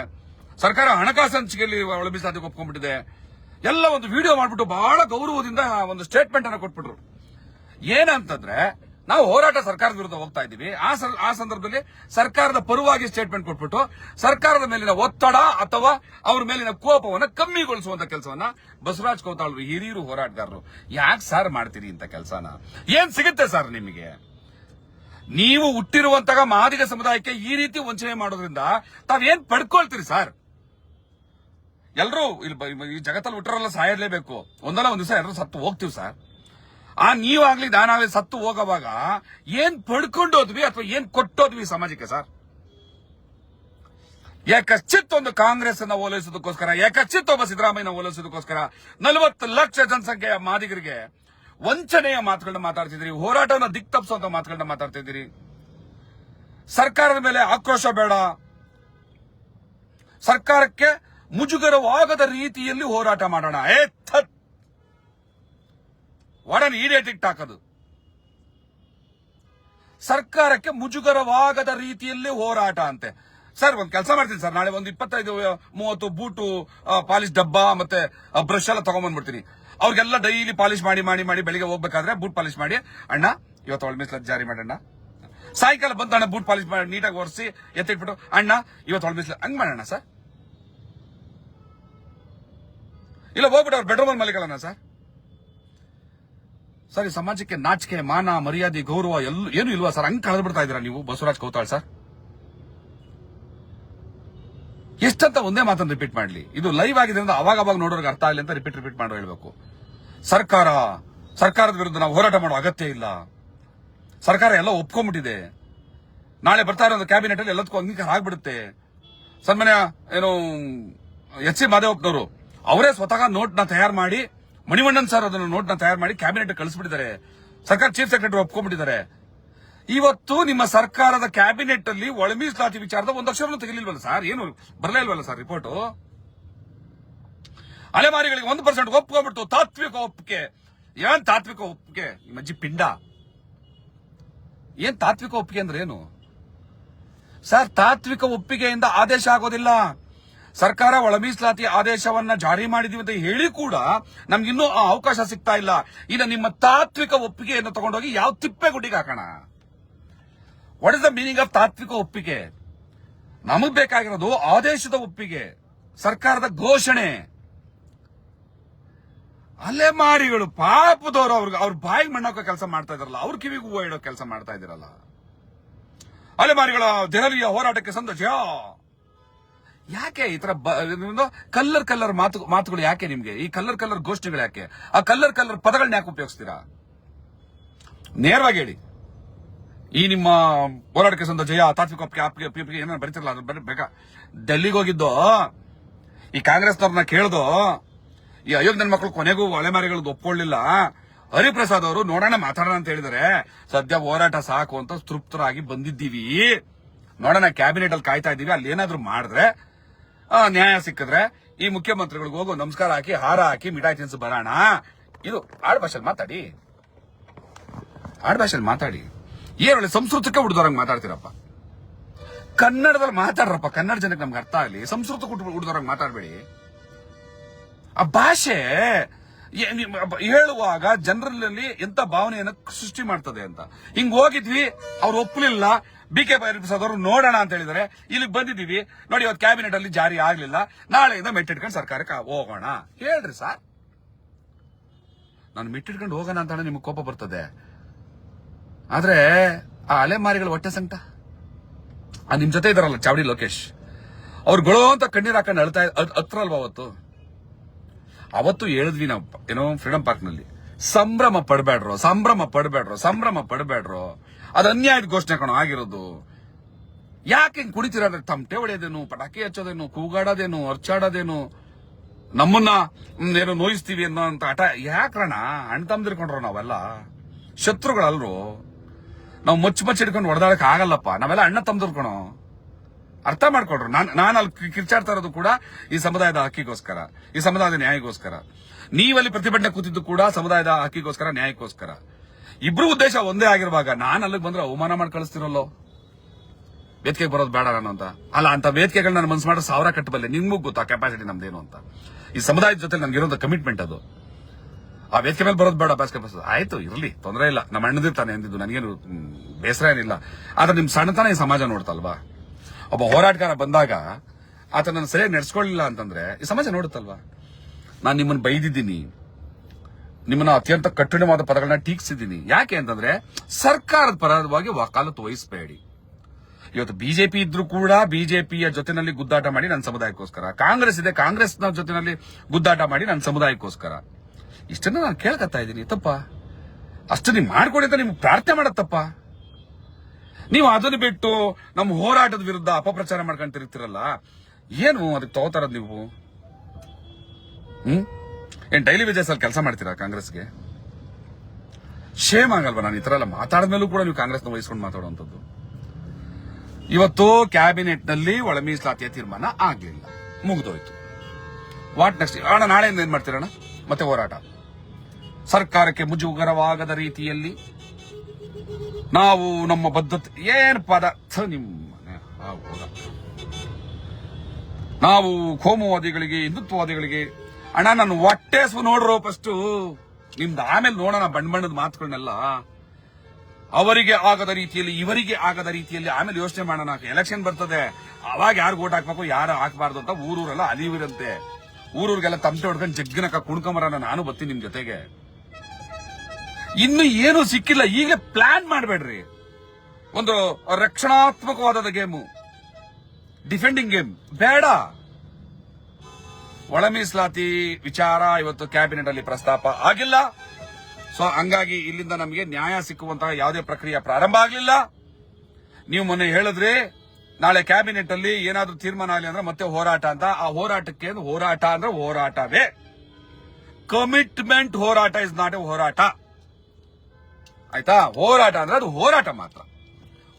ಸರ್ಕಾರ ಹಣಕಾಸು ಹಂಚಿಕೆಯಲ್ಲಿ ಒಳ ಮೀಸಲಾತಿ ಒಪ್ಕೊಂಡ್ಬಿಟ್ಟಿದೆ. ಎಲ್ಲ ಒಂದು ವಿಡಿಯೋ ಮಾಡಿಬಿಟ್ಟು ಬಹಳ ಗೌರವದಿಂದ ಒಂದು ಸ್ಟೇಟ್ಮೆಂಟ್ ಅನ್ನ ಕೊಟ್ಬಿಟ್ರು. ಏನಂತಂದ್ರೆ ನಾವು ಹೋರಾಟ ಸರ್ಕಾರದ ವಿರುದ್ಧ ಹೋಗ್ತಾ ಇದ್ದೀವಿ. ಆ ಸಂದರ್ಭದಲ್ಲಿ ಸರ್ಕಾರದ ಪರವಾಗಿ ಸ್ಟೇಟ್ಮೆಂಟ್ ಕೊಟ್ಬಿಟ್ಟು ಸರ್ಕಾರದ ಮೇಲಿನ ಒತ್ತಡ ಅಥವಾ ಅವ್ರ ಮೇಲಿನ ಕೋಪವನ್ನು ಕಮ್ಮಿಗೊಳಿಸುವಂತ ಕೆಲಸವನ್ನ ಬಸವರಾಜ್ ಕೌತಾಳರು ಹಿರಿಯರು ಹೋರಾಟಗಾರರು ಯಾಕೆ ಸರ್ ಮಾಡ್ತೀರಿ ಇಂತ ಕೆಲಸನ? ಏನ್ ಸಿಗುತ್ತೆ ಸರ್ ನಿಮಗೆ? ನೀವು ಹುಟ್ಟಿರುವಂತಹ ಮಾದಿಗ ಸಮುದಾಯಕ್ಕೆ ಈ ರೀತಿ ವಂಚನೆ ಮಾಡೋದ್ರಿಂದ ತಾವೇನ್ ಪಡ್ಕೊಳ್ತೀರಿ ಸರ್? ಎಲ್ಲರೂ ಇಲ್ಲಿ ಈ ಜಗತ್ತಲ್ಲಿ ಹುಟ್ಟರಲ್ಲ ಸಾಯಲೇಬೇಕು. ಒಂದಲ್ಲ ಒಂದ್ ದಿವಸ ಎಲ್ಲರೂ ಸತ್ತು ಹೋಗ್ತೀವಿ ಸರ್. ಆ ನೀವಾಗ್ಲಿ ನಾನಾಗ್ಲಿ ಸತ್ತು ಹೋಗೋವಾಗ ಏನ್ ಪಡ್ಕೊಂಡೋದ್ವಿ ಅಥವಾ ಏನ್ ಕೊಟ್ಟೋದ್ವಿ ಸಮಾಜಕ್ಕೆ ಸರ್? ಏಕಶ್ಚಿತ್ ಒಂದು ಕಾಂಗ್ರೆಸ್ ಅನ್ನ ಓಲೈಸೋದಕ್ಕೋಸ್ಕರ ಏಕಶ್ಚಿತ್ ಒಬ್ಬ ಸಿದ್ದರಾಮಯ್ಯನ ಓಲೈಸೋದಕ್ಕೋಸ್ಕರ ನಲವತ್ತು ಲಕ್ಷ ಜನಸಂಖ್ಯೆಯ ಮಾದಿಗರಿಗೆ ವಂಚನೆಯ ಮಾತುಗಳನ್ನ ಮಾತಾಡ್ತಿದ್ರಿ ಹೋರಾಟವನ್ನ ದಿಕ್ ತಪ್ಪಿಸುವಂತ ಮಾತುಗಳನ್ನ ಮಾತಾಡ್ತಿದ್ದೀರಿ. ಸರ್ಕಾರದ ಮೇಲೆ ಆಕ್ರೋಶ ಬೇಡ. ಸರ್ಕಾರಕ್ಕೆ ಮುಜುಗರವಾಗದ ರೀತಿಯಲ್ಲಿ ಹೋರಾಟ ಮಾಡೋಣ. ಏ ಒಡನ್ ಈಡೇಟಿಗೆ ಹಾಕೋದು. ಸರ್ಕಾರಕ್ಕೆ ಮುಜುಗರವಾಗದ ರೀತಿಯಲ್ಲಿ ಹೋರಾಟ ಅಂತೆ. ಸರ್, ಒಂದು ಕೆಲಸ ಮಾಡ್ತೀನಿ ಸರ್. ನಾಳೆ ಒಂದು ಇಪ್ಪತ್ತೈದು ಮೂವತ್ತು ಬೂಟು ಪಾಲಿಶ್ ಡಬ್ಬ ಮತ್ತೆ ಬ್ರಷ್ ಎಲ್ಲ ತಗೊಂಡ್ಬಂದ್ಬಿಡ್ತೀನಿ ಅವ್ರಿಗೆಲ್ಲ ಡೈಲಿ ಪಾಲಿಶ್ ಮಾಡಿ ಮಾಡಿ ಮಾಡಿ ಬೆಳಿಗ್ಗೆ ಹೋಗ್ಬೇಕಾದ್ರೆ ಬೂಟ್ ಪಾಲಿಶ್ ಮಾಡಿ. ಅಣ್ಣ, ಇವತ್ತು ಒಳ ಮೀಸಲಾತಿ ಜಾರಿ ಮಾಡೋಣ ಸಾಯಂಕಾಲ ಬಂದು ಅಣ್ಣ ಬೂಟ್ ಪಾಲಿಶ್ ಮಾಡಿ, ನೀಟಾಗಿ ಒರೆಸಿ, ಎತ್ತಿಟ್ಬಿಟ್ಟು, ಅಣ್ಣ, ಇವತ್ತು ಒಳ ಮೀಸಲಾತಿ, ಹಂಗ್ ಮಾಡೋಣ ಸರ್? ಇಲ್ಲ, ಹೋಗ್ಬಿಟ್ಟು ಅವ್ರ ಬೆಡ್ರೂಮ್ ಅಲ್ಲಿ ಮಲಿಕೊಳ್ಳೋಣ ಸರ್? ಸರ್, ಈ ಸಮಾಜಕ್ಕೆ ನಾಚಿಕೆ, ಮಾನ, ಮರ್ಯಾದೆ, ಗೌರವ ಎಲ್ಲ ಏನು ಇಲ್ವಾ ಸರ್? ಹಂಗ್ ಕಳೆದು ಬಿಡ್ತಾ ಇದೀರಾ ನೀವು, ಬಸವರಾಜ್ ಕೌತಾಳ್ ಸರ್? ಎಷ್ಟಂತ ಒಂದೇ ಮಾತನ್ನು ರಿಪೀಟ್ ಮಾಡ್ಲಿ. ಇದು ಲೈವ್ ಆಗಿದೆ ಅಂದ್ರೆ ಅವಾಗ ಅವಾಗ ನೋಡೋರ್ಗೆ ಅರ್ಥ ಆಗಲಿ ಅಂತ ರಿಪೀಟ್ ರಿಪೀಟ್ ಮಾಡೋ ಹೇಳ್ಬೇಕು. ಸರ್ಕಾರ, ಸರ್ಕಾರದ ವಿರುದ್ಧ ನಾವು ಹೋರಾಟ ಮಾಡೋ ಅಗತ್ಯ ಇಲ್ಲ. ಸರ್ಕಾರ ಎಲ್ಲ ಒಪ್ಕೊಂಡ್ಬಿಟ್ಟಿದೆ. ನಾಳೆ ಬರ್ತಾ ಇರೋ ಕ್ಯಾಬಿನೆಟ್ ಅಲ್ಲಿ ಎಲ್ಲದಕ್ಕೂ ಅಂಗೀಕಾರ ಆಗ್ಬಿಡುತ್ತೆ. ಸನ್ಮಾನ್ಯ, ಏನು, ಎಚ್ ಸಿ ಮಾದೇವಪ್ಪನವರು, ಅವರೇ ಸ್ವತಃ ನೋಟ್ನ ತಯಾರು ಮಾಡಿ ಮಣಿವಣ್ಣನ್ ಸರ್ ಅದನ್ನು ನ ತಯಾರು ಮಾಡಿ ಕ್ಯಾಬಿನೆಟ್ ಕಳಿಸ್ಬಿಟ್ಟಿದ್ದಾರೆ. ಸರ್ಕಾರ ಚೀಫ್ ಸೆಕ್ರೆಟರಿ ಒಪ್ಕೊಂಡ್ಬಿಟ್ಟಿದ್ದಾರೆ. ಇವತ್ತು ನಿಮ್ಮ ಸರ್ಕಾರದ ಕ್ಯಾಬಿನೆಟ್ ಅಲ್ಲಿ ಒಳ ಮೀಸಲಾತಿ ವಿಚಾರದ ಒಂದು ಅಕ್ಷರವನ್ನು ತೆಗಿಲಿಲ್ವಲ್ಲ ಸರ್ ಏನು ಬರಲೇ ಇಲ್ವಲ್ಲ ಸರ್ ರಿಪೋರ್ಟ್ ಅಲೆಮಾರಿಗಳಿಗೆ ಒಂದು ಪರ್ಸೆಂಟ್ ಒಪ್ಕೊಂಡ್ಬಿಟ್ಟು ತಾತ್ವಿಕ ಒಪ್ಪಿಗೆ. ಏನ್ ತಾತ್ವಿಕ ಒಪ್ಪಿಗೆ? ನಿಮ್ಮ ಅಜ್ಜಿ ಪಿಂಡ. ಏನ್ ತಾತ್ವಿಕ ಒಪ್ಪಿಗೆ ಅಂದ್ರೆ ಏನು? ಸರ್ ತಾತ್ವಿಕ ಒಪ್ಪಿಗೆಯಿಂದ ಆದೇಶ ಆಗೋದಿಲ್ಲ. ಸರ್ಕಾರ ಒಳ ಮೀಸಲಾತಿ ಆದೇಶವನ್ನ ಜಾರಿ ಮಾಡಿದೀವಿ ಅಂತ ಹೇಳಿ ಕೂಡ ನಮ್ಗಿನ್ನೂ ಆ ಅವಕಾಶ ಸಿಗ್ತಾ ಇಲ್ಲ. ಇನ್ನು ನಿಮ್ಮ ತಾತ್ವಿಕ ಒಪ್ಪಿಗೆಯನ್ನು ತಗೊಂಡೋಗಿ ಯಾವ ತಿಪ್ಪೆ ಗುಡ್ಡಿಗೆ ಹಾಕೋಣ? What is the meaning of ತಾತ್ವಿಕ ಒಪ್ಪಿಗೆ? ನಮಗ್ ಬೇಕಾಗಿರೋದು ಆದೇಶದ ಒಪ್ಪಿಗೆ, ಸರ್ಕಾರದ ಘೋಷಣೆ. ಅಲೆಮಾರಿಗಳು ಪಾಪದವರು ಅವ್ರಿಗೆ, ಅವ್ರ ಬಾಯಿಗೆ ಮಣ್ಣಾಕೋ ಕೆಲಸ ಮಾಡ್ತಾ ಇದಾರಲ್ಲ ಅವ್ರ ಕಿವಿಗೂ ಹೂವು ಇಡೋ ಕೆಲಸ ಮಾಡ್ತಾ ಇದ್ರಲ್ಲ ಅಲೆಮಾರಿಗಳ ದೆಹಲಿಯ ಹೋರಾಟಕ್ಕೆ ಸಂತೋಷ. ಯಾಕೆ ಈ ತರ ಕಲ್ಲರ್ ಕಲ್ಲರ್ ಮಾತು, ಮಾತುಗಳು ಯಾಕೆ ನಿಮ್ಗೆ? ಈ ಕಲ್ಲರ್ ಕಲ್ಲರ್ ಗೋಷ್ಠಿಗಳು ಯಾಕೆ? ಆ ಕಲ್ಲರ್ ಕಲ್ಲರ್ ಪದಗಳನ್ನ ಯಾಕೆ ಉಪಯೋಗಿಸ್ತೀರಾ? ನೇರವಾಗಿ ಹೇಳಿ. ಈ ನಿಮ್ಮ ಹೋರಾಟಕ್ಕೆ ಸಂದ ಜಯ, ತಾತ್ವಿಕ ಏನಾರು ಬರೀತಿರಲ್ಲ, ಅದು ಬೇಕಾ? ಡೆಲ್ಲಿಗೆ ಹೋಗಿದ್ದು, ಈ ಕಾಂಗ್ರೆಸ್ನವ್ರನ್ನ ಕೇಳ್ದು, ಈ ಅಯೋಗ್ಯ ನನ್ನ ಮಕ್ಕಳು ಕೊನೆಗೂ ಅಲೆಮಾರಿಗಳದ್ದು ಒಪ್ಕೊಳ್ಳಿಲ್ಲ. ಹರಿಪ್ರಸಾದ್ ಅವರು ನೋಡೋಣ, ಮಾತಾಡೋಣ ಅಂತ ಹೇಳಿದರೆ. ಸದ್ಯ ಹೋರಾಟ ಸಾಕು ಅಂತ ತೃಪ್ತರಾಗಿ ಬಂದಿದ್ದೀವಿ. ನೋಡೋಣ ಕ್ಯಾಬಿನೆಟ್ ಅಲ್ಲಿ ಕಾಯ್ತಾ ಇದ್ದೀವಿ. ಅಲ್ಲಿ ಏನಾದ್ರು ಮಾಡಿದ್ರೆ ನ್ಯಾಯ ಸಿಕ್ಕಿದ್ರೆ ಈ ಮುಖ್ಯಮಂತ್ರಿಗಳಿಗೆ ಹೋಗೋ, ನಮಸ್ಕಾರ ಹಾಕಿ, ಹಾರ ಹಾಕಿ, ಮಿಠಾಯಿ ತಿನ್ಸು ಬರೋಣ. ಇದು ಆಡ್ ಭಾಷೆಯಲ್ಲಿ ಮಾತಾಡಿ. ಆಡ್ ಭಾಷೆಯಲ್ಲಿ ಮಾತಾಡಿ. ಏನ್ ಸಂಸ್ಕೃತಕ್ಕೆ ಹುಡ್ದೋರಂಗ್ ಮಾತಾಡ್ತೀರಪ್ಪ? ಕನ್ನಡದಲ್ಲಿ ಮಾತಾಡ್ರಪ್ಪ, ಕನ್ನಡ ಜನಕ್ಕೆ ನಮ್ಗೆ ಅರ್ಥ ಆಗಲಿ. ಸಂಸ್ಕೃತ ಹುಡ್ದೋರಂಗ್ ಮಾತಾಡಬೇಡಿ. ಆ ಭಾಷೆ ಹೇಳುವಾಗ ಜನರಲ್ಲಿ ಎಂತ ಭಾವನೆಯನ್ನು ಸೃಷ್ಟಿ ಮಾಡ್ತದೆ ಅಂತ. ಹಿಂಗ್ ಹೋಗಿದ್ವಿ, ಅವ್ರು ಒಪ್ಪಲಿಲ್ಲ ಬಿ ಕೆ ಅವರು ನೋಡೋಣ ಅಂತ ಹೇಳಿದರೆ. ಇಲ್ಲಿ ಬಂದಿದ್ದೀವಿ. ನೋಡಿ, ಇವತ್ತು ಕ್ಯಾಬಿನೆಟ್ ಅಲ್ಲಿ ಜಾರಿ ಆಗ್ಲಿಲ್ಲ. ನಾಳೆಯಿಂದ ಮೆಟ್ಟಿಟ್ಕೊಂಡು ಸರ್ಕಾರಕ್ಕೆ ಹೋಗೋಣ. ಹೇಳ್ರಿ ಸರ್. ನಾನು ಮೆಟ್ಟಿಟ್ಕೊಂಡು ಹೋಗೋಣ ಅಂತ ನಿಮ್ಗೆ ಕೋಪ ಬರ್ತದೆ. ಆದ್ರೆ, ಆ ಅಲೆಮಾರಿಗಳು ಹೊಟ್ಟೆ ಸಂಕಟ. ಆ ನಿಮ್ ಜೊತೆ ಇದಾರಲ್ಲ ಚಾವಡಿ ಲೋಕೇಶ್. ಅವ್ರು ಗೊಳೋ ಅಂತ ಕಣ್ಣೀರ್ ಹಾಕೊಂಡು ಅಳ್ತಾ ಅಳ್- ಹತ್ರ ಅಲ್ವಾ ಅವತ್ತು? ಅವತ್ತು ಹೇಳಿದ್ವಿ ನಾವು, ಏನೋ ಫ್ರೀಡಂ ಪಾರ್ಕ್ನಲ್ಲಿ. ಸಂಭ್ರಮ ಪಡಬೇಡ್ರೋ ಸಂಭ್ರಮ ಪಡಬೇಡ್ರೋ ಸಂಭ್ರಮ ಪಡಬೇಡ್ರೋ ಅದು ಅನ್ಯಾಯದ ಘೋಷಣೆ ಕಣೋ, ಆಗಿರೋದು. ಯಾಕೆ ಹಿಂಗ್ ಕುಡಿತೀರ? ತಮಟೆ ಹೊಡೆಯೋದೇನು ಪಟಾಕಿ ಹಚ್ಚೋದೇನು, ಕೂಗಾಡೋದೇನು, ಅರ್ಚಾಡೋದೇನು, ನಮ್ಮನ್ನ ಏನೋ ನೋಯಿಸ್ತೀವಿ ಅನ್ನೋ ಅಂತ ಹಠ. ಯಾಕ್ರಣ ಅಣ್ಣ ತಮ್ದಿರ್ಕೊಂಡ್ರು ನಾವೆಲ್ಲ. ಶತ್ರುಗಳಲ್ರು. ನಾವು ಮಚ್ಚ ಮಚ್ಚ ಹಿಡ್ಕೊಂಡು ಹೊಡೆದಾಡಕ್ ಆಗಲ್ಲಪ್ಪ. ನಾವೆಲ್ಲ ಅಣ್ಣ ತಮ್ದಿರ್ಕೊಣೋ ಅರ್ಥ ಮಾಡ್ಕೊಡ್ರು ನಾನು ನಾನು ಅಲ್ಲಿ ಕಿರ್ಚಾಡ್ತಾ ಇರೋದು ಕೂಡ ಈ ಸಮುದಾಯದ ಹಕ್ಕಿಗೋಸ್ಕರ, ಈ ಸಮುದಾಯದ ನ್ಯಾಯಕ್ಕೋಸ್ಕರ. ನೀವಲ್ಲಿ ಪ್ರತಿಭಟನೆ ಕೂತಿದ್ದು ಕೂಡ ಸಮುದಾಯದ ಹಕ್ಕಿಗೋಸ್ಕರ, ನ್ಯಾಯಕ್ಕೋಸ್ಕರ. ಇಬ್ರು ಉದ್ದೇಶ ಒಂದೇ ಆಗಿರುವಾಗ ನಾನು ಅಲ್ಲಿಗೆ ಬಂದ್ರೆ ಅವಮಾನ ಮಾಡಿ ಕಳಿಸ್ತಿರಲ್ಲೋ? ವೇದಿಕೆಗೆ ಬರೋದು ಬೇಡ ನಾನು ಅಂತ. ಅಲ್ಲ, ಅಂತ ವೇದಿಕೆಗಳನ್ನ ನಾನು ಮನ್ಸು ಮಾಡೋ ಸಾವಿರ ಕಟ್ಟಬಲ್ಲೆ. ನಿಮ್ಗೂ ಗೊತ್ತಾ? ಕೆಪಾಸಿಟಿ ನಮ್ದೇನು ಅಂತ. ಈ ಸಮುದಾಯದ ಜೊತೆ ನನ್ಗಿರೋಂಥ ಕಮಿಟ್ಮೆಂಟ್ ಅದು. ಆ ವೇದಿಕೆ ಮೇಲೆ ಬರೋದು ಬೇಡ ಬ್ಯಾಸ್ಕೆ ಬಸ್ ಆಯ್ತು, ಇರಲಿ, ತೊಂದರೆ ಇಲ್ಲ. ನಮ್ಮ ಅಣ್ಣದಿರ್ತಾನೆ ಎಂದಿದ್ದು ನನಗೇನು ಬೇಸರ ಏನಿಲ್ಲ. ಆದ್ರೆ ನಿಮ್ ಸಣ್ಣತನ ಈ ಸಮಾಜ ನೋಡ್ತಲ್ವಾ? ಒಬ್ಬ ಹೋರಾಟಗಾರ ಬಂದಾಗ ಆತ ನನ್ನ ಸರಿಯಾಗಿ ನಡ್ಸ್ಕೊಳ್ಲಿಲ್ಲ ಅಂತಂದ್ರೆ ಈ ಸಮಾಜ ನೋಡುತ್ತಲ್ವಾ? ನಾನು ನಿಮ್ಮನ್ನು ಬೈದಿದ್ದೀನಿ. ನಿಮ್ಮನ್ನ ಅತ್ಯಂತ ಕಠಿಣವಾದ ಪದಗಳನ್ನ ಟೀಕಿಸಿದ್ದೀನಿ. ಯಾಕೆ ಅಂತಂದ್ರೆ ಸರ್ಕಾರದ ಪರವಾಗಿ ವಕಾಲತ್ತು ವಹಿಸಬೇಡಿ ಇವತ್ತು ಬಿಜೆಪಿ ಇದ್ರೂ ಕೂಡ ಬಿಜೆಪಿಯ ಜೊತೆನಲ್ಲಿ ಗುದ್ದಾಟ ಮಾಡಿ ನನ್ನ ಸಮುದಾಯಕ್ಕೋಸ್ಕರ. ಕಾಂಗ್ರೆಸ್ ಇದೆ, ಕಾಂಗ್ರೆಸ್ನ ಜೊತೆನಲ್ಲಿ ಗುದ್ದಾಟ ಮಾಡಿ ನನ್ನ ಸಮುದಾಯಕ್ಕೋಸ್ಕರ. ಇಷ್ಟನ್ನ ನಾನು ಕೇಳ್ಕತ್ತಾ ಇದ್ದೀನಿ. ತಪ್ಪ? ಅಷ್ಟು ನೀವು ಮಾಡ್ಕೊಡಿ ಅಂತ ನಿಮ್ಗೆ ಪ್ರಾರ್ಥನೆ ಮಾಡತ್ತಪ್ಪ? ನೀವು ಅದನ್ನು ಬಿಟ್ಟು ನಮ್ಮ ಹೋರಾಟದ ವಿರುದ್ಧ ಅಪಪ್ರಚಾರ ಮಾಡ್ಕೊಂಡು ತಿರುಗ್ತಿರಲ್ಲ? ಏನು ಅದಕ್ಕೆ ತಗೋತಾರದ್ ನೀವು? ಹ್ಮ್? ಏನ್ ಡೈಲಿ ವೇಜಸ್ ಅಲ್ಲಿ ಕೆಲಸ ಮಾಡ್ತೀರಾ ಕಾಂಗ್ರೆಸ್ಗೆ? ಶೇಮ್ ಆಗಲ್ವಾ ನಾನು ಈ ತರ ಎಲ್ಲ ಮಾತಾಡಿದ್ಮೇಲೂ ಕೂಡ ನೀವು ಕಾಂಗ್ರೆಸ್ನ ವಹಿಸ್ಕೊಂಡು ಮಾತಾಡುವಂಥದ್ದು ಇವತ್ತು ಕ್ಯಾಬಿನೆಟ್ನಲ್ಲಿ ಒಳ ಮೀಸಲಾತಿಯ ತೀರ್ಮಾನ ಆಗಲಿಲ್ಲ. ಮುಗಿದೋಯ್ತು. ವಾಟ್ ನೆಕ್ಸ್ಟ್ ಅಣ್ಣ, ನಾಳೆಯಿಂದ ಏನ್ ಮಾಡ್ತೀರಣ್ಣ ಮತ್ತೆ ಹೋರಾಟ. ಸರ್ಕಾರಕ್ಕೆ ಮುಜುಗರವಾಗದ ರೀತಿಯಲ್ಲಿ ನಾವು ನಮ್ಮ ಬದ್ಧತೆ, ಏನ್ ಪದ? ನಿಮ್ಮ ನಾವು ಕೋಮುವಾದಿಗಳಿಗೆ, ಹಿಂದುತ್ವವಾದಿಗಳಿಗೆ ಅಣ್ಣ, ನಾನು ಸು ನೋಡ್ರೋ ಫಸ್ಟ್ ನಿಮ್ದು ಆಮೇಲೆ ನೋಡೋಣ ಬಣ್ಣ ಬಣ್ಣದ ಮಾತುಗಳನ್ನೆಲ್ಲ ಅವರಿಗೆ ಆಗದ ರೀತಿಯಲ್ಲಿ, ಇವರಿಗೆ ಆಗದ ರೀತಿಯಲ್ಲಿ ಆಮೇಲೆ ಯೋಚನೆ ಮಾಡೋಣ. ಎಲೆಕ್ಷನ್ ಬರ್ತದೆ. ಅವಾಗ ಯಾರು ಓಟ್ ಹಾಕ್ಬೇಕು, ಯಾರು ಹಾಕಬಾರ್ದು ಅಂತ ಊರೂರೆಲ್ಲ ಅಲಿವಿರಂತೆ. ಊರೂರಿಗೆಲ್ಲ ತಮಟೆ ಹೊಡ್ಕೊಂಡು ಜಗ್ಗಿನಕ ಕುಣ್ಕೊಂಬರೋಣ. ನಾನು ಬರ್ತೀನಿ ನಿಮ್ ಜೊತೆಗೆ. ಇನ್ನು ಏನು ಸಿಕ್ಕಿಲ್ಲ. ಈಗ ಪ್ಲಾನ್ ಮಾಡಬೇಡ್ರಿ. ಒಂದು ರಕ್ಷಣಾತ್ಮಕವಾದ ಗೇಮು. ಡಿಫೆಂಡಿಂಗ್ ಗೇಮ್ ಬೇಡ. ಒಳ ಮೀಸಲಾತಿ ವಿಚಾರ ಇವತ್ತು ಕ್ಯಾಬಿನೆಟ್ ಅಲ್ಲಿ ಪ್ರಸ್ತಾಪ ಆಗಿಲ್ಲ. ಸೊ ಹಂಗಾಗಿ ಇಲ್ಲಿಂದ ನಮಗೆ ನ್ಯಾಯ ಸಿಕ್ಕುವಂತಹ ಯಾವುದೇ ಪ್ರಕ್ರಿಯೆ ಪ್ರಾರಂಭ ಆಗಲಿಲ್ಲ. ನೀವು ಮೊನ್ನೆ ಹೇಳಿದ್ರಿ, ನಾಳೆ ಕ್ಯಾಬಿನೆಟ್ ಅಲ್ಲಿ ಏನಾದ್ರೂ ತೀರ್ಮಾನ ಆಗಲಿ ಅಂದ್ರೆ ಮತ್ತೆ ಹೋರಾಟ ಅಂತ. ಆ ಹೋರಾಟಕ್ಕೆ ಹೋರಾಟ ಅಂದ್ರೆ ಹೋರಾಟವೇ. ಕಮಿಟ್ಮೆಂಟ್ ಹೋರಾಟ ಇಸ್ ನಾಟ್ ಎ ಹೋರಾಟ. ಆಯ್ತಾ? ಹೋರಾಟ ಅಂದ್ರೆ ಅದು ಹೋರಾಟ ಮಾತ್ರ.